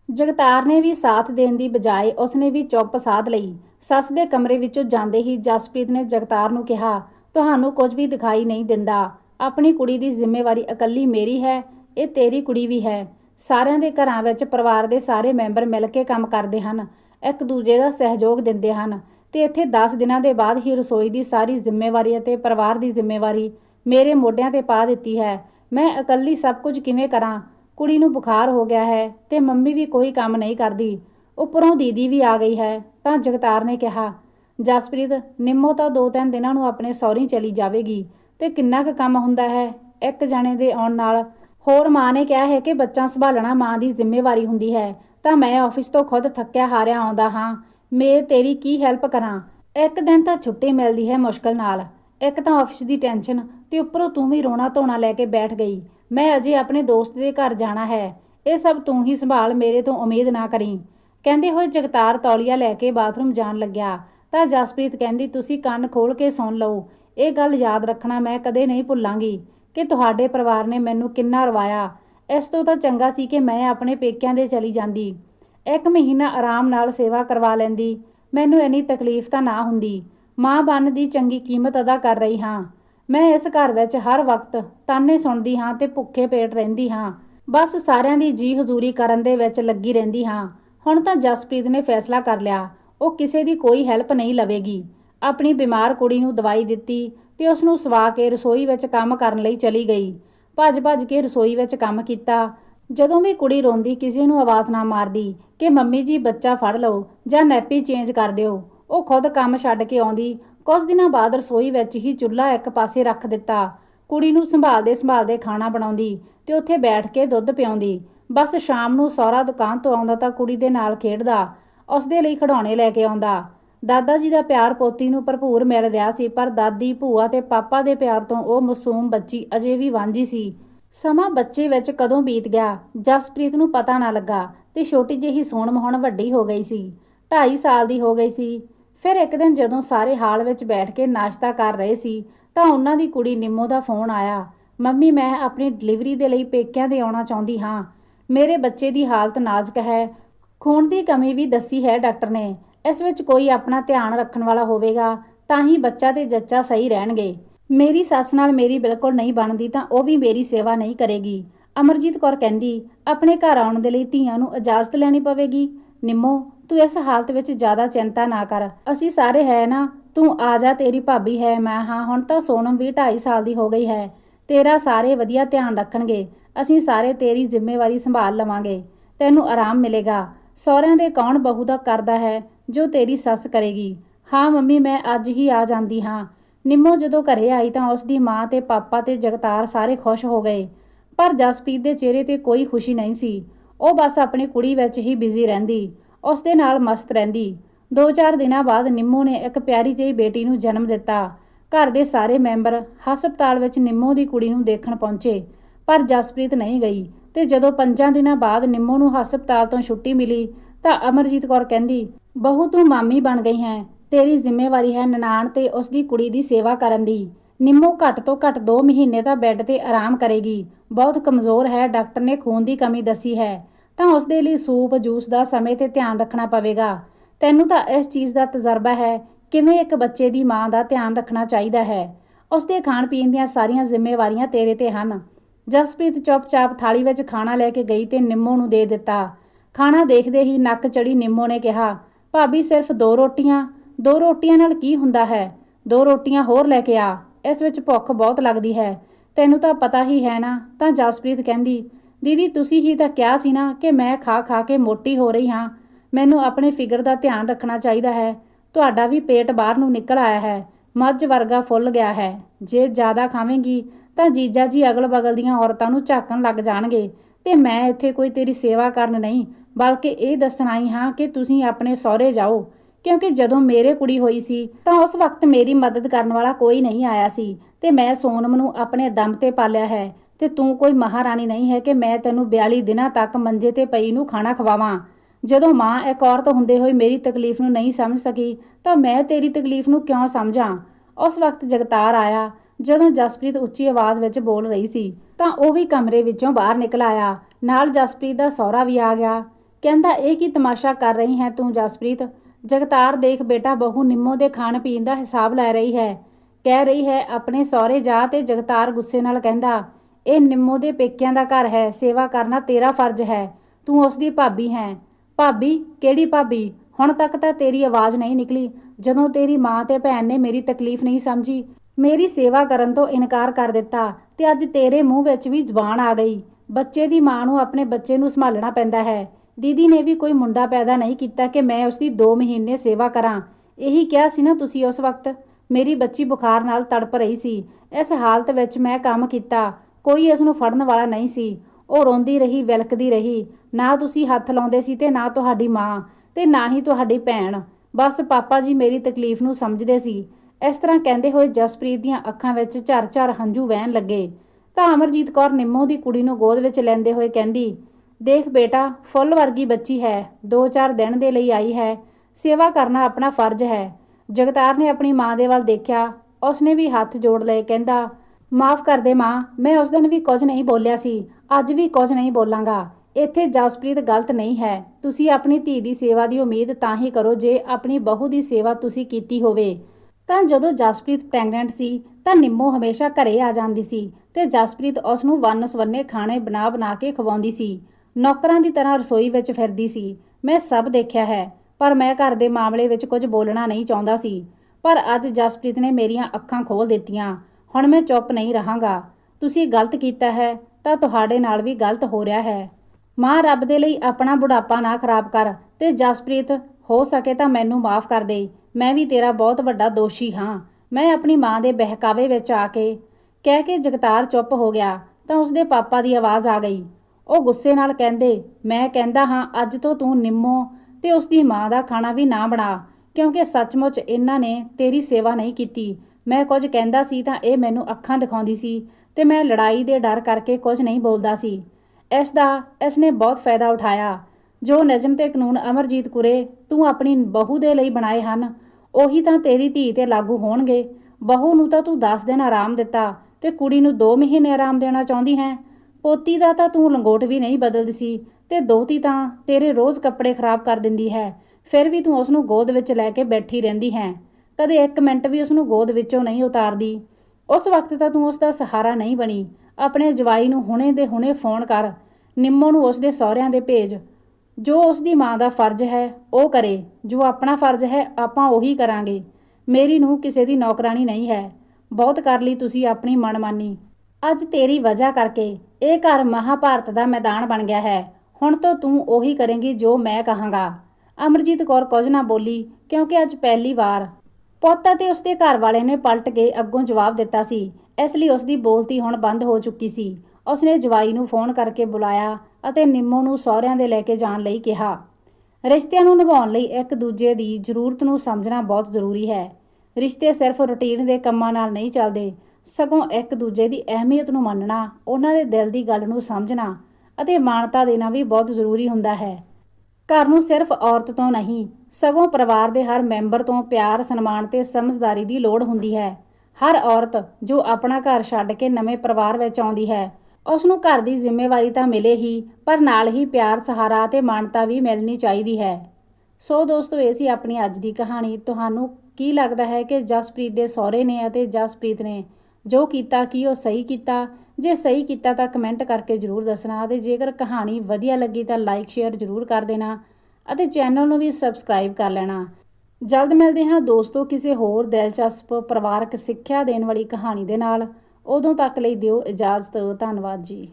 S1: ਜਗਤਾਰ ਨੇ ਵੀ ਸਾਥ ਦੇਣ ਦੀ ਬਜਾਏ ਉਸਨੇ ਵੀ ਚੁੱਪ ਸਾਧ ਲਈ। ਸੱਸ ਦੇ ਕਮਰੇ ਵਿੱਚੋਂ ਜਾਂਦੇ ਹੀ ਜਸਪ੍ਰੀਤ ਨੇ ਜਗਤਾਰ ਨੂੰ ਕਿਹਾ, ਤੁਹਾਨੂੰ ਕੁਝ ਵੀ ਦਿਖਾਈ ਨਹੀਂ ਦਿੰਦਾ। ਆਪਣੀ ਕੁੜੀ ਦੀ ਜ਼ਿੰਮੇਵਾਰੀ ਇਕੱਲੀ ਮੇਰੀ ਹੈ, ਇਹ ਤੇਰੀ ਕੁੜੀ ਵੀ ਹੈ। ਸਾਰਿਆਂ ਦੇ ਘਰਾਂ ਵਿੱਚ ਪਰਿਵਾਰ ਦੇ ਸਾਰੇ ਮੈਂਬਰ ਮਿਲ ਕੇ ਕੰਮ ਕਰਦੇ ਹਨ, ਇੱਕ ਦੂਜੇ ਦਾ ਸਹਿਯੋਗ ਦਿੰਦੇ ਹਨ ਤੇ ਇੱਥੇ 10 ਦਿਨਾਂ ਦੇ ਬਾਅਦ ਹੀ ਰਸੋਈ ਦੀ ਸਾਰੀ ਜ਼ਿੰਮੇਵਾਰੀ ਅਤੇ ਪਰਿਵਾਰ ਦੀ ਜ਼ਿੰਮੇਵਾਰੀ ਮੇਰੇ ਮੋਢਿਆਂ ਤੇ ਪਾ ਦਿੱਤੀ ਹੈ। ਮੈਂ ਇਕੱਲੀ ਸਭ ਕੁਝ ਕਿਵੇਂ ਕਰਾਂ? ਕੁੜੀ ਨੂੰ ਬੁਖਾਰ ਹੋ ਗਿਆ ਹੈ ਤੇ ਮੰਮੀ ਵੀ ਕੋਈ ਕੰਮ ਨਹੀਂ ਕਰਦੀ। ਉੱਪਰੋਂ ਦੀਦੀ ਵੀ ਆ ਗਈ ਹੈ। ਤਾਂ ਜਗਤਾਰ ਨੇ ਕਿਹਾ, ਜਸਪ੍ਰੀਤ, ਨਿੰਮੋ ਤਾਂ ਦੋ ਤਿੰਨ ਦਿਨਾਂ ਨੂੰ ਆਪਣੇ ਸਹੁਰੀ ਚਲੀ ਜਾਵੇਗੀ, ਤੇ ਕਿੰਨਾ ਕੁ ਕੰਮ ਹੁੰਦਾ ਹੈ? ਇੱਕ ਜਣੇ ਦੇ ਆਉਣ ਨਾਲ ਹੋਰ ਮਾਂ ਨੇ ਕਿਹਾ ਹੈ ਕਿ ਬੱਚਾ ਸੰਭਾਲਣਾ ਮਾਂ ਦੀ ਜ਼ਿੰਮੇਵਾਰੀ ਹੁੰਦੀ ਹੈ, ਤਾਂ ਮੈਂ ਆਫਿਸ ਤੋਂ ਖੁਦ ਥੱਕਿਆ ਹਾਰਿਆ ਆਉਂਦਾ ਹਾਂ, ਮੈਂ ਤੇਰੀ ਕੀ ਹੈਲਪ ਕਰਾਂ? ਇੱਕ ਦਿਨ ਤਾਂ ਛੁੱਟੀ ਮਿਲਦੀ ਹੈ ਮੁਸ਼ਕਲ ਨਾਲ। ਇੱਕ ਤਾਂ ਆਫਿਸ ਦੀ ਟੈਨਸ਼ਨ, ਤੇ ਉੱਪਰੋਂ ਤੂੰ ਵੀ ਰੋਣਾ ਧੋਣਾ ਲੈ ਕੇ ਬੈਠ ਗਈ। ਮੈਂ ਅਜੇ ਆਪਣੇ ਦੋਸਤ ਦੇ ਘਰ ਜਾਣਾ ਹੈ, ਇਹ ਸਭ ਤੂੰ ਹੀ ਸੰਭਾਲ, ਮੇਰੇ ਤੋਂ ਉਮੀਦ ਨਾ ਕਰੀ। ਕਹਿੰਦੇ ਹੋਏ ਜਗਤਾਰ ਤੌਲੀਆ ਲੈ ਕੇ ਬਾਥਰੂਮ ਜਾਣ ਲੱਗਿਆ। ਤਾਂ ਜਸਪ੍ਰੀਤ ਕਹਿੰਦੀ, ਤੁਸੀਂ ਕੰਨ ਖੋਲ ਕੇ ਸੁਣ ਲਓ। ਇਹ ਗੱਲ ਯਾਦ ਰੱਖਣਾ ਮੈਂ ਕਦੇ ਨਹੀਂ ਭੁੱਲਾਂਗੀ ਕਿ ਤੁਹਾਡੇ ਪਰਿਵਾਰ ਨੇ ਮੈਨੂੰ ਕਿੰਨਾ ਰਵਾਇਆ। ਇਸ ਤੋਂ ਤਾਂ ਚੰਗਾ ਸੀ ਕਿ ਮੈਂ ਆਪਣੇ ਪੇਕਿਆਂ ਦੇ ਚਲੀ ਜਾਂਦੀ। ਇੱਕ ਮਹੀਨਾ ਆਰਾਮ ਨਾਲ ਸੇਵਾ ਕਰਵਾ ਲੈਂਦੀ। ਮੈਨੂੰ ਇੰਨੀ ਤਕਲੀਫ ਤਾਂ ਨਾ ਹੁੰਦੀ। ਮਾਂ ਬਣ ਦੀ ਚੰਗੀ ਕੀਮਤ ਅਦਾ ਕਰ ਰਹੀ ਹਾਂ। ਮੈਂ ਇਸ ਘਰ ਵਿੱਚ ਹਰ ਵਕਤ ਤਾਨੇ ਸੁਣਦੀ ਹਾਂ ਤੇ ਭੁੱਖੇ ਪੇਟ ਰਹਿੰਦੀ ਹਾਂ। ਬਸ ਸਾਰਿਆਂ ਦੀ ਜੀ ਹਜ਼ੂਰੀ ਕਰਨ ਦੇ ਵਿੱਚ ਲੱਗੀ ਰਹਿੰਦੀ ਹਾਂ। ਹੁਣ ਤਾਂ ਜਸਪ੍ਰੀਤ ਨੇ ਫੈਸਲਾ ਕਰ ਲਿਆ। ਉਹ ਕਿਸੇ ਦੀ ਕੋਈ ਹੈਲਪ ਨਹੀਂ ਲਵੇਗੀ। ਆਪਣੀ ਬਿਮਾਰ ਕੁੜੀ ਨੂੰ ਦਵਾਈ ਦਿੱਤੀ ਤੇ ਉਸ ਨੂੰ ਸਵਾ ਕੇ ਰਸੋਈ ਵਿੱਚ ਕੰਮ ਕਰਨ ਲਈ ਚਲੀ ਗਈ। ਭੱਜ-ਭੱਜ ਕੇ ਰਸੋਈ ਵਿੱਚ ਕੰਮ ਕੀਤਾ। ਜਦੋਂ ਵੀ ਕੁੜੀ ਰੋਂਦੀ, ਕਿਸੇ ਨੂੰ ਆਵਾਜ਼ ਨਾ ਮਾਰਦੀ ਕਿ ਮੰਮੀ ਜੀ ਬੱਚਾ ਫੜ ਲਓ ਜਾਂ ਨੈਪੀ ਚੇਂਜ ਕਰ ਦਿਓ, ਉਹ ਖੁਦ ਕੰਮ ਛੱਡ ਕੇ ਆਉਂਦੀ। ਕੁਝ ਦਿਨਾਂ ਬਾਅਦ ਰਸੋਈ ਵਿੱਚ ਹੀ ਚੁੱਲ੍ਹਾ ਇੱਕ ਪਾਸੇ ਰੱਖ ਦਿੱਤਾ। ਕੁੜੀ ਨੂੰ ਸੰਭਾਲਦੇ ਸੰਭਾਲਦੇ ਖਾਣਾ ਬਣਾਉਂਦੀ ਤੇ ਉੱਥੇ ਬੈਠ ਕੇ ਦੁੱਧ ਪਿਆਉਂਦੀ। ਬਸ ਸ਼ਾਮ ਨੂੰ ਸਹੁਰਾ ਦੁਕਾਨ ਤੋਂ ਆਉਂਦਾ ਤਾਂ ਕੁੜੀ ਦੇ ਨਾਲ ਖੇਡਦਾ ਉਸ ਦੇ ਲਈ ਖਿਡੌਣੇ ਲੈ ਕੇ ਆਉਂਦਾ। ਦਾਦਾ ਜੀ ਦਾ ਪਿਆਰ ਪੋਤੀ ਨੂੰ ਭਰਪੂਰ ਮਿਲ ਰਿਹਾ ਸੀ, ਪਰ ਦਾਦੀ, ਭੂਆ ਤੇ ਪਾਪਾ ਦੇ ਪਿਆਰ ਤੋਂ ਉਹ ਮਾਸੂਮ ਬੱਚੀ ਅਜੇ ਵੀ ਵਾਂਝੀ ਸੀ। ਸਮਾਂ ਬੱਚੇ ਵਿੱਚ ਕਦੋਂ ਬੀਤ ਗਿਆ, ਜਸਪ੍ਰੀਤ ਨੂੰ ਪਤਾ ਨਾ ਲੱਗਾ ਤੇ ਛੋਟੀ ਜਿਹੀ ਸੋਣ ਹੁਣ ਵੱਡੀ ਹੋ ਗਈ ਸੀ। 2.5 ਸਾਲ ਦੀ ਹੋ ਗਈ ਸੀ। ਫਿਰ ਇੱਕ ਦਿਨ ਜਦੋਂ ਸਾਰੇ ਹਾਲ ਵਿੱਚ ਬੈਠ ਕੇ ਨਾਸ਼ਤਾ ਕਰ ਰਹੇ ਸੀ, ਤਾਂ ਉਹਨਾਂ ਦੀ ਕੁੜੀ ਨਿੰਮੋ ਦਾ ਫੋਨ ਆਇਆ, ਮੰਮੀ, ਮੈਂ ਆਪਣੀ ਡਿਲੀਵਰੀ ਦੇ ਲਈ ਪੇਕਿਆਂ ਦੇ ਆਉਣਾ ਚਾਹੁੰਦੀ ਹਾਂ। ਮੇਰੇ ਬੱਚੇ ਦੀ ਹਾਲਤ ਨਾਜ਼ੁਕ ਹੈ। ਖੂਨ ਦੀ ਕਮੀ ਵੀ ਦੱਸੀ ਹੈ ਡਾਕਟਰ ਨੇ। ਇਸ ਵਿੱਚ ਕੋਈ ਆਪਣਾ ਧਿਆਨ ਰੱਖਣ ਵਾਲਾ ਹੋਵੇਗਾ, ਤਾਂ ਹੀ ਬੱਚਾ ਤੇ ਜੱਚਾ ਸਹੀ ਰਹਿਣਗੇ। ਮੇਰੀ ਸੱਸ ਨਾਲ ਮੇਰੀ ਬਿਲਕੁਲ ਨਹੀਂ ਬਣਦੀ, ਤਾਂ ਉਹ ਵੀ ਮੇਰੀ ਸੇਵਾ ਨਹੀਂ ਕਰੇਗੀ। ਅਮਰਜੀਤ ਕੌਰ ਕਹਿੰਦੀ, ਆਪਣੇ ਘਰ ਆਉਣ ਦੇ ਲਈ ਧੀਆਂ ਨੂੰ ਇਜਾਜ਼ਤ ਲੈਣੀ ਪਵੇਗੀ। ਨਿੰਮੋ, ਤੂੰ ਇਸ ਹਾਲਤ ਵਿੱਚ ਜ਼ਿਆਦਾ ਚਿੰਤਾ ਨਾ ਕਰ। ਅਸੀਂ ਸਾਰੇ ਹੈ ਨਾ, ਤੂੰ ਆ ਜਾ, ਤੇਰੀ ਭਾਬੀ ਹੈ, ਮੈਂ ਹਾਂ, ਹੁਣ ਤਾਂ ਸੋਨਮ ਵੀ 2.5 ਸਾਲ ਦੀ ਹੋ ਗਈ ਹੈ। ਤੇਰਾ ਸਾਰੇ ਵਧੀਆ ਧਿਆਨ ਰੱਖਣਗੇ। ਅਸੀਂ ਸਾਰੇ ਤੇਰੀ ਜ਼ਿੰਮੇਵਾਰੀ ਸੰਭਾਲ ਲਵਾਂਗੇ। ਤੈਨੂੰ ਆਰਾਮ ਮਿਲੇਗਾ। ਸਹੁਰਿਆਂ ਦੇ ਕੌਣ ਬਹੂ ਦਾ ਕਰਦਾ ਹੈ ਜੋ ਤੇਰੀ ਸੱਸ ਕਰੇਗੀ? ਹਾਂ ਮੰਮੀ, ਮੈਂ ਅੱਜ ਹੀ ਆ ਜਾਂਦੀ ਹਾਂ। ਨਿੰਮੋ ਜਦੋਂ ਘਰੇ ਆਈ ਤਾਂ ਉਸ ਦੀ ਮਾਂ ਤੇ ਪਾਪਾ ਤੇ ਜਗਤਾਰ ਸਾਰੇ ਖੁਸ਼ ਹੋ ਗਏ। ਪਰ ਜਸਪ੍ਰੀਤ ਦੇ ਚਿਹਰੇ ਤੇ ਕੋਈ ਖੁਸ਼ੀ ਨਹੀਂ ਸੀ। ਉਹ ਬਸ ਆਪਣੀ ਕੁੜੀ ਵਿੱਚ ਹੀ ਬਿਜ਼ੀ ਰਹਿੰਦੀ। ਉਸ ਦੇ ਨਾਲ ਮਸਤ ਰਹਿੰਦੀ। ਦੋ ਚਾਰ ਦਿਨਾਂ ਬਾਅਦ ਨਿੰਮੋ ਨੇ ਇੱਕ ਪਿਆਰੀ ਜਿਹੀ ਬੇਟੀ ਨੂੰ ਜਨਮ ਦਿੱਤਾ। ਘਰ ਦੇ ਸਾਰੇ ਮੈਂਬਰ ਹਸਪਤਾਲ ਵਿੱਚ ਨਿੰਮੋ ਦੀ ਕੁੜੀ ਨੂੰ ਦੇਖਣ ਪਹੁੰਚੇ। ਪਰ ਜਸਪ੍ਰੀਤ ਨਹੀਂ ਗਈ ਤੇ ਜਦੋਂ ਪੰਜਾਂ ਦਿਨਾਂ ਬਾਅਦ ਨਿੰਮੋ ਨੂੰ ਹਸਪਤਾਲ ਤੋਂ ਛੁੱਟੀ ਮਿਲੀ ਤਾਂ ਅਮਰਜੀਤ ਕੌਰ ਕਹਿੰਦੀ, ਬਹੂ ਤੂੰ ਮਾਮੀ ਬਣ ਗਈ ਹੈ, ਤੇਰੀ ਜ਼ਿੰਮੇਵਾਰੀ ਹੈ ਨਨਾਣ ਤੇ ਉਸ ਦੀ ਕੁੜੀ ਦੀ ਸੇਵਾ ਕਰਨ ਦੀ। ਨਿੰਮੋ ਘੱਟ ਤੋਂ ਘੱਟ 2 ਮਹੀਨੇ ਤਾਂ ਬੈੱਡ ਤੇ ਆਰਾਮ ਕਰੇਗੀ, ਬਹੁਤ ਕਮਜ਼ੋਰ ਹੈ, ਡਾਕਟਰ ਨੇ ਖੂਨ ਦੀ ਕਮੀ ਦੱਸੀ ਹੈ, ਤਾਂ ਉਸ ਦੇ ਲਈ ਸੂਪ, ਜੂਸ ਦਾ ਸਮੇਂ ਤੇ ਧਿਆਨ ਰੱਖਣਾ ਪਵੇਗਾ। ਤੈਨੂੰ ਤਾਂ ਇਸ ਚੀਜ਼ ਦਾ ਤਜਰਬਾ ਹੈ, ਕਿਵੇਂ ਇੱਕ ਬੱਚੇ ਦੀ ਮਾਂ ਦਾ ਧਿਆਨ ਰੱਖਣਾ ਚਾਹੀਦਾ ਹੈ? ਉਸ ਦੇ ਖਾਣ ਪੀਣ ਦੀਆਂ ਸਾਰੀਆਂ ਜ਼ਿੰਮੇਵਾਰੀਆਂ ਤੇਰੇ ਤੇ ਹਨ। ਜਸਪ੍ਰੀਤ ਚੁੱਪਚਾਪ ਥਾਲੀ ਵਿੱਚ ਖਾਣਾ ਲੈ ਕੇ ਗਈ ਤੇ ਨਿੰਮੋ ਨੂੰ ਦੇ ਦਿੱਤਾ। ਖਾਣਾ ਦੇਖਦੇ ਹੀ ਨੱਕ ਚੜੀ ਨਿੰਮੋ ਨੇ ਕਿਹਾ, ਭਾਬੀ, ਸਿਰਫ ਦੋ ਰੋਟੀਆਂ। ਦੋ ਰੋਟੀਆਂ ਨਾਲ ਕੀ ਹੁੰਦਾ ਹੈ? ਦੋ ਰੋਟੀਆਂ ਹੋਰ ਲੈ ਕੇ ਆ। ਇਸ ਵਿੱਚ ਭੁੱਖ ਬਹੁਤ ਲੱਗਦੀ ਹੈ। ਤੈਨੂੰ ਤਾਂ ਪਤਾ ਹੀ ਹੈ ਨਾ? ਤਾਂ ਜਸਪ੍ਰੀਤ ਕਹਿੰਦੀ, ਦੀਦੀ, ਤੁਸੀਂ ਹੀ ਤਾਂ ਕਿਹਾ ਸੀ ਨਾ ਕਿ ਮੈਂ ਖਾ ਖਾ ਕੇ ਮੋਟੀ ਹੋ ਰਹੀ ਹਾਂ। ਮੈਨੂੰ ਆਪਣੇ ਫਿਗਰ ਦਾ ਧਿਆਨ ਰੱਖਣਾ ਚਾਹੀਦਾ ਹੈ। ਤੁਹਾਡਾ ਵੀ ਪੇਟ ਬਾਹਰ ਨੂੰ ਨਿਕਲ ਆਇਆ ਹੈ। ਮੱਝ ਵਰਗਾ ਫੁੱਲ ਗਿਆ ਹੈ। ਜੇ ਜ਼ਿਆਦਾ ਖਾਵੇਂਗੀ ਤਾਂ ਜੀਜਾ ਜੀ ਅਗਲ ਬਗਲ ਦੀਆਂ ਔਰਤਾਂ ਨੂੰ ਝਾਕਣ ਲੱਗ ਜਾਣਗੇ। ਤੇ ਮੈਂ ਇੱਥੇ ਕੋਈ ਤੇਰੀ ਸੇਵਾ ਕਰਨ ਨਹੀਂ, ਬਲਕਿ ਇਹ ਦੱਸਣ ਆਈ ਹਾਂ ਕਿ ਤੁਸੀਂ ਆਪਣੇ ਸਹੁਰੇ ਜਾਓ। ਕਿਉਂਕਿ ਜਦੋਂ ਮੇਰੇ ਕੁੜੀ ਹੋਈ ਸੀ, ਤਾਂ ਉਸ ਵਕਤ ਮੇਰੀ ਮਦਦ ਕਰਨ ਵਾਲਾ ਕੋਈ ਨਹੀਂ ਆਇਆ ਸੀ, ਤੇ ਮੈਂ ਸੋਨਮ ਨੂੰ ਆਪਣੇ ਦਮ ਤੇ ਪਾਲਿਆ ਹੈ। ਤੇ ਤੂੰ ਕੋਈ ਮਹਾਰਾਣੀ ਨਹੀਂ ਹੈ ਕਿ ਮੈਂ ਤੈਨੂੰ 42 ਦਿਨਾਂ ਤੱਕ ਮੰਜੇ ਤੇ ਪਈ ਨੂੰ ਖਾਣਾ ਖਵਾਵਾਂ। ਜਦੋਂ ਮਾਂ ਇੱਕ ਔਰਤ ਹੁੰਦੇ ਹੋਏ ਮੇਰੀ ਤਕਲੀਫ ਨੂੰ ਨਹੀਂ ਸਮਝ ਸਕੀ, ਤਾਂ ਮੈਂ ਤੇਰੀ ਤਕਲੀਫ ਨੂੰ ਕਿਉਂ ਸਮਝਾਂ? ਉਸ ਵਕਤ ਜਗਤਾਰ ਆਇਆ ਜਦੋਂ ਜਸਪ੍ਰੀਤ ਉੱਚੀ ਆਵਾਜ਼ ਵਿੱਚ ਬੋਲ ਰਹੀ ਸੀ, ਤਾਂ ਉਹ ਵੀ ਕਮਰੇ ਵਿੱਚੋਂ ਬਾਹਰ ਨਿਕਲ ਆਇਆ। ਨਾਲ ਜਸਪ੍ਰੀਤ ਦਾ ਸਹੁਰਾ ਵੀ ਆ ਗਿਆ। ਕਹਿੰਦਾ, ਇਹ ਕੀ ਤਮਾਸ਼ਾ ਕਰ ਰਹੀ ਹੈ ਤੂੰ ਜਸਪ੍ਰੀਤ? ਜਗਤਾਰ ਦੇਖ ਬੇਟਾ, ਬਹੂ ਨਿੰਮੋ ਦੇ ਖਾਣ ਪੀਣ ਦਾ ਹਿਸਾਬ ਲੈ ਰਹੀ ਹੈ। ਕਹਿ ਰਹੀ ਹੈ, ਆਪਣੇ ਸਹੁਰੇ ਜਾ ਤੇ ਜਗਤਾਰ ਗੁੱਸੇ ਨਾਲ ਕਹਿੰਦਾ, ਇਹ ਨਿੰਮੋ ਦੇ ਪੇਕਿਆਂ ਦਾ ਘਰ ਹੈ, ਸੇਵਾ ਕਰਨਾ ਤੇਰਾ ਫਰਜ਼ ਹੈ। ਤੂੰ ਉਸ ਦੀ ਭਾਬੀ ਹੈ। ਭਾਬੀ, ਕਿਹੜੀ ਭਾਬੀ? ਹੁਣ ਤੱਕ ਤਾਂ ਤੇਰੀ ਆਵਾਜ਼ ਨਹੀਂ ਨਿਕਲੀ। ਜਦੋਂ ਤੇਰੀ ਮਾਂ ਤੇ ਭੈਣ ਨੇ ਮੇਰੀ ਤਕਲੀਫ ਨਹੀਂ ਸਮਝੀ ਮੇਰੀ ਸੇਵਾ ਕਰਨ ਤੋਂ ਇਨਕਾਰ ਕਰ ਦਿੱਤਾ ਤੇ ਅੱਜ ਤੇਰੇ ਮੂੰਹ ਵਿੱਚ ਵੀ ਜਬਾਨ ਆ ਗਈ। ਬੱਚੇ ਦੀ ਮਾਂ ਨੂੰ ਆਪਣੇ ਬੱਚੇ ਨੂੰ ਸੰਭਾਲਣਾ ਪੈਂਦਾ ਹੈ। ਦੀਦੀ ਨੇ ਵੀ ਕੋਈ ਮੁੰਡਾ ਪੈਦਾ ਨਹੀਂ ਕੀਤਾ ਕਿ ਮੈਂ ਉਸ ਦੀ 2 ਮਹੀਨੇ ਸੇਵਾ ਕਰਾਂ। ਇਹੀ ਕਿਹਾ ਸੀ ਨਾ ਤੁਸੀਂ ਉਸ ਵਕਤ। ਮੇਰੀ ਬੱਚੀ ਬੁਖਾਰ ਨਾਲ ਤੜਪ ਰਹੀ ਸੀ। ਇਸ ਹਾਲਤ ਵਿੱਚ ਮੈਂ ਕੰਮ ਕੀਤਾ। ਕੋਈ ਇਸ ਨੂੰ ਫੜਨ ਵਾਲਾ ਨਹੀਂ ਸੀ। ਉਹ ਰੋਂਦੀ ਰਹੀ, ਵਿਲਕਦੀ ਰਹੀ। ਨਾ ਤੁਸੀਂ ਹੱਥ ਲਾਉਂਦੇ ਸੀ ਤੇ ਨਾ ਤੁਹਾਡੀ ਮਾਂ ਤੇ ਨਾ ਹੀ ਤੁਹਾਡੀ ਭੈਣ। ਬਸ ਪਾਪਾ ਜੀ ਮੇਰੀ ਤਕਲੀਫ ਨੂੰ ਸਮਝਦੇ ਸੀ। ਇਸ ਤਰ੍ਹਾਂ ਕਹਿੰਦੇ ਹੋਏ ਜਸਪ੍ਰੀਤ ਦੀਆਂ ਅੱਖਾਂ ਵਿੱਚ ਝਰ-ਝਰ ਹੰਝੂ ਵਹਿਣ ਲੱਗੇ। ਤਾਂ ਅਮਰਜੀਤ ਕੌਰ ਨਿੰਮੋ ਦੀ ਕੁੜੀ ਨੂੰ ਗੋਦ ਵਿੱਚ ਲੈਂਦੇ ਹੋਏ ਕਹਿੰਦੀ, ਦੇਖ ਬੇਟਾ, ਫੁੱਲ ਵਰਗੀ ਬੱਚੀ ਹੈ 2-4 ਦਿਨ ਦੇ ਲਈ ਆਈ ਹੈ, ਸੇਵਾ ਕਰਨਾ ਆਪਣਾ ਫਰਜ਼ ਹੈ। ਜਗਤਾਰ ਨੇ ਆਪਣੀ ਮਾਂ ਦੇ ਵੱਲ ਦੇਖਿਆ, ਉਸਨੇ ਵੀ ਹੱਥ ਜੋੜ ਲਏ, ਕਹਿੰਦਾ, ਮਾਫ ਕਰ ਦੇ ਮਾਂ, ਮੈਂ ਉਸ ਦਿਨ ਵੀ ਕੁਝ ਨਹੀਂ ਬੋਲਿਆ ਸੀ, ਅੱਜ ਵੀ ਕੁਝ ਨਹੀਂ ਬੋਲਾਂਗਾ। ਇੱਥੇ ਜਸਪ੍ਰੀਤ ਗਲਤ ਨਹੀਂ ਹੈ, ਤੁਸੀਂ ਆਪਣੀ ਧੀ ਦੀ ਸੇਵਾ ਦੀ ਉਮੀਦ ਤਾਂ ਹੀ ਕਰੋ ਜੇ ਆਪਣੀ ਬਹੂ ਦੀ ਸੇਵਾ ਤੁਸੀਂ ਕੀਤੀ ਹੋਵੇ। ਤਾਂ ਜਦੋਂ ਜਸਪ੍ਰੀਤ ਪ੍ਰੈਗਨੈਂਟ ਸੀ, ਤਾਂ ਨਿੰਮੋ ਹਮੇਸ਼ਾ ਘਰੇ ਆ ਜਾਂਦੀ ਸੀ ਤੇ ਜਸਪ੍ਰੀਤ ਉਸ ਨੂੰ ਵੰਨ ਸਵੰਨੇ ਖਾਣੇ ਬਣਾ ਬਣਾ ਕੇ ਖਵਾਉਂਦੀ ਸੀ। ਨੌਕਰਾਂ ਦੀ ਤਰ੍ਹਾਂ ਰਸੋਈ ਵਿੱਚ ਫਿਰਦੀ ਸੀ। ਮੈਂ ਸਭ ਦੇਖਿਆ ਹੈ, ਪਰ ਮੈਂ ਘਰ ਦੇ ਮਾਮਲੇ ਵਿੱਚ ਕੁਝ ਬੋਲਣਾ ਨਹੀਂ ਚਾਹੁੰਦਾ ਸੀ। ਪਰ ਅੱਜ ਜਸਪ੍ਰੀਤ ਨੇ ਮੇਰੀਆਂ ਅੱਖਾਂ ਖੋਲ ਦਿੱਤੀਆਂ। ਹੁਣ ਮੈਂ ਚੁੱਪ ਨਹੀਂ ਰਹਾਂਗਾ। ਤੁਸੀਂ ਗਲਤ ਕੀਤਾ ਹੈ, ਤਾਂ ਤੁਹਾਡੇ ਨਾਲ ਵੀ ਗਲਤ ਹੋ ਰਿਹਾ ਹੈ। ਮਾਂ ਰੱਬ ਦੇ ਲਈ ਆਪਣਾ ਬੁਢਾਪਾ ਨਾ ਖਰਾਬ ਕਰ ਤੇ ਜਸਪ੍ਰੀਤ ਹੋ ਸਕੇ ਤਾਂ ਮੈਨੂੰ ਮਾਫ ਕਰ ਦੇ। ਮੈਂ ਵੀ ਤੇਰਾ ਬਹੁਤ ਵੱਡਾ ਦੋਸ਼ੀ ਹਾਂ। ਮੈਂ ਆਪਣੀ ਮਾਂ ਦੇ ਬਹਿਕਾਵੇ ਵਿੱਚ ਆ ਕੇ ਕਹਿ ਕੇ ਜਗਤਾਰ ਚੁੱਪ ਹੋ ਗਿਆ ਤਾਂ ਉਸਦੇ ਪਾਪਾ ਦੀ ਆਵਾਜ਼ ਆ ਗਈ। ਉਹ ਗੁੱਸੇ ਨਾਲ ਕਹਿੰਦੇ, ਮੈਂ ਕਹਿੰਦਾ ਹਾਂ, ਅੱਜ ਤੋਂ ਤੂੰ ਨਿੰਮੋ ਤੇ ਉਸਦੀ ਮਾਂ ਦਾ ਖਾਣਾ ਵੀ ਨਾ ਬਣਾ, ਕਿਉਂਕਿ ਸੱਚਮੁੱਚ ਇਹਨਾਂ ਨੇ ਤੇਰੀ ਸੇਵਾ ਨਹੀਂ ਕੀਤੀ। ਮੈਂ ਕੁਝ ਕਹਿੰਦਾ ਸੀ ਤਾਂ ਇਹ ਮੈਨੂੰ ਅੱਖਾਂ ਦਿਖਾਉਂਦੀ ਸੀ ਤੇ ਮੈਂ ਲੜਾਈ ਦੇ ਡਰ ਕਰਕੇ ਕੁਝ ਨਹੀਂ ਬੋਲਦਾ ਸੀ। ਇਸ ਦਾ, ਇਸ ਨੇ ਬਹੁਤ ਫਾਇਦਾ ਉਠਾਇਆ। ਜੋ ਨਿਯਮ ਤੇ ਕਾਨੂੰਨ ਅਮਰਜੀਤ ਕੁਰੇ ਤੂੰ ਆਪਣੀ ਬਹੂ ਦੇ ਲਈ ਬਣਾਏ ਹਨ, ਉਹੀ ਤਾਂ ਤੇਰੀ ਧੀ ਤੇ ਲਾਗੂ ਹੋਣਗੇ। ਬਹੂ ਨੂੰ ਤਾਂ ਤੂੰ 10 ਦਿਨ ਆਰਾਮ ਦਿੱਤਾ ਤੇ ਕੁੜੀ ਨੂੰ 2 ਮਹੀਨੇ ਆਰਾਮ ਦੇਣਾ ਚਾਹੁੰਦੀ ਹੈ। ਪੋਤੀ ਦਾ ਤਾਂ ਤੂੰ ਲੰਗੋਟ ਵੀ ਨਹੀਂ ਬਦਲਦੀ ਸੀ ਤੇ ਦੋਤੀ ਤਾਂ ਤੇਰੇ ਰੋਜ਼ ਕੱਪੜੇ ਖਰਾਬ ਕਰ ਦਿੰਦੀ ਹੈ। ਫਿਰ ਵੀ ਤੂੰ ਉਸ ਨੂੰ ਗੋਦ ਵਿੱਚ ਲੈ ਕੇ ਬੈਠੀ ਰਹਿੰਦੀ ਹੈ। ਕਦੇ ਇੱਕ ਮਿੰਟ ਵੀ ਉਸ ਨੂੰ ਗੋਦ ਵਿੱਚੋਂ ਨਹੀਂ ਉਤਾਰਦੀ। ਉਸ ਵਕਤ ਤਾਂ ਤੂੰ ਉਸ ਦਾ ਸਹਾਰਾ ਨਹੀਂ ਬਣੀ। ਆਪਣੇ ਜਵਾਈ ਨੂੰ ਹੁਣੇ ਦੇ ਹੁਣੇ ਫੋਨ ਕਰ। ਨਿੰਮੋ ਨੂੰ ਉਸ ਦੇ ਸਹੁਰਿਆਂ ਦੇ ਭੇਜ। ਜੋ ਉਸ ਦੀ ਮਾਂ ਦਾ ਫਰਜ਼ ਹੈ, ਉਹ ਕਰੇ। ਜੋ ਆਪਣਾ ਫਰਜ਼ ਹੈ, ਆਪਾਂ ਉਹੀ ਕਰਾਂਗੇ। ਮੇਰੀ ਨੂੰ ਕਿਸੇ ਦੀ ਨੌਕਰਾਨੀ ਨਹੀਂ ਹੈ। ਬਹੁਤ ਕਰ ਲਈ ਤੁਸੀਂ ਆਪਣੀ ਮਨਮਾਨੀ। ਅੱਜ ਤੇਰੀ ਵਜ੍ਹਾ ਕਰਕੇ ਇਹ ਘਰ ਮਹਾਭਾਰਤ ਦਾ ਮੈਦਾਨ ਬਣ ਗਿਆ ਹੈ। ਹੁਣ ਤੋਂ ਤੂੰ ਉਹੀ ਕਰੇਂਗੀ ਜੋ ਮੈਂ ਕਹਾਂਗਾ। ਅਮਰਜੀਤ ਕੌਰ ਕੁਝ ਨਾ ਬੋਲੀ, ਕਿਉਂਕਿ ਅੱਜ ਪਹਿਲੀ ਵਾਰ। ਪੁੱਤ ਅਤੇ ਉਸਦੇ ਘਰ ਵਾਲੇ ਨੇ ਪਲਟ ਕੇ ਅੱਗੋਂ ਜਵਾਬ ਦਿੱਤਾ ਸੀ। ਇਸ ਲਈ ਉਸਦੀ ਬੋਲਤੀ ਹੁਣ ਬੰਦ ਹੋ ਚੁੱਕੀ ਸੀ। ਉਸਨੇ ਜਵਾਈ ਨੂੰ ਫੋਨ ਕਰਕੇ ਬੁਲਾਇਆ। ਅਤੇ ਨਿੰਮੋ ਨੂੰ ਸਹੁਰਿਆਂ ਦੇ ਲੈ ਕੇ ਜਾਣ ਲਈ ਕਿਹਾ। ਰਿਸ਼ਤਿਆਂ ਨੂੰ ਨਿਭਾਉਣ ਲਈ ਇੱਕ ਦੂਜੇ ਦੀ ਜ਼ਰੂਰਤ ਨੂੰ ਸਮਝਣਾ ਬਹੁਤ ਜ਼ਰੂਰੀ ਹੈ। ਰਿਸ਼ਤੇ ਸਿਰਫ ਰੁਟੀਨ ਦੇ ਕੰਮਾਂ ਨਾਲ ਨਹੀਂ ਚੱਲਦੇ। ਸਗੋਂ ਇੱਕ ਦੂਜੇ ਦੀ ਅਹਿਮੀਅਤ ਨੂੰ ਮੰਨਣਾ, ਉਹਨਾਂ ਦੇ ਦਿਲ ਦੀ ਗੱਲ ਨੂੰ ਸਮਝਣਾ ਅਤੇ ਮਾਨਤਾ ਦੇਣਾ ਵੀ ਬਹੁਤ ਜ਼ਰੂਰੀ ਹੁੰਦਾ ਹੈ। ਘਰ ਨੂੰ ਸਿਰਫ ਔਰਤ ਤੋਂ ਨਹੀਂ, ਸਗੋਂ ਪਰਿਵਾਰ ਦੇ ਹਰ ਮੈਂਬਰ ਤੋਂ ਪਿਆਰ, ਸਨਮਾਨ ਤੇ ਸਮਝਦਾਰੀ ਦੀ ਲੋੜ ਹੁੰਦੀ ਹੈ। ਹਰ ਔਰਤ ਜੋ ਆਪਣਾ ਘਰ ਛੱਡ ਕੇ ਨਵੇਂ ਪਰਿਵਾਰ ਵਿੱਚ ਆਉਂਦੀ ਹੈ ਉਸ ਨੂੰ ਘਰ ਦੀ ਜ਼ਿੰਮੇਵਾਰੀ ਤਾਂ ਮਿਲੇ ਹੀ, ਪਰ ਨਾਲ ਹੀ ਪਿਆਰ, ਸਹਾਰਾ ਤੇ ਮਾਨਤਾ ਵੀ ਮਿਲਣੀ ਚਾਹੀਦੀ ਹੈ। ਸੋ ਦੋਸਤੋ, ਇਹ ਸੀ ਆਪਣੀ ਅੱਜ ਦੀ ਕਹਾਣੀ। ਤੁਹਾਨੂੰ ਕੀ ਲੱਗਦਾ ਹੈ ਕਿ ਜਸਪ੍ਰੀਤ ਦੇ ਸਹੁਰੇ ਨੇ ਅਤੇ ਜਸਪ੍ਰੀਤ ਨੇ ਜੋ ਕੀਤਾ, ਕੀ ਉਹ ਸਹੀ ਕੀਤਾ? ਜੇ ਸਹੀ ਕੀਤਾ ਤਾਂ ਕਮੈਂਟ ਕਰਕੇ ਜ਼ਰੂਰ ਦੱਸਣਾ ਅਤੇ ਜੇਕਰ ਕਹਾਣੀ ਵਧੀਆ ਲੱਗੀ ਤਾਂ ਲਾਈਕ, ਸ਼ੇਅਰ ਜ਼ਰੂਰ ਕਰ ਦੇਣਾ ਅਤੇ ਚੈਨਲ ਨੂੰ ਵੀ ਸਬਸਕ੍ਰਾਈਬ ਕਰ ਲੈਣਾ। ਜਲਦ ਮਿਲਦੇ ਹਾਂ ਦੋਸਤੋ ਕਿਸੇ ਹੋਰ ਦਿਲਚਸਪ, ਪਰਿਵਾਰਕ ਸਿੱਖਿਆ ਦੇਣ ਵਾਲੀ ਕਹਾਣੀ ਦੇ ਨਾਲ। ਉਦੋਂ ਤੱਕ ਲਈ ਦਿਓ ਇਜਾਜ਼ਤ। ਧੰਨਵਾਦ ਜੀ।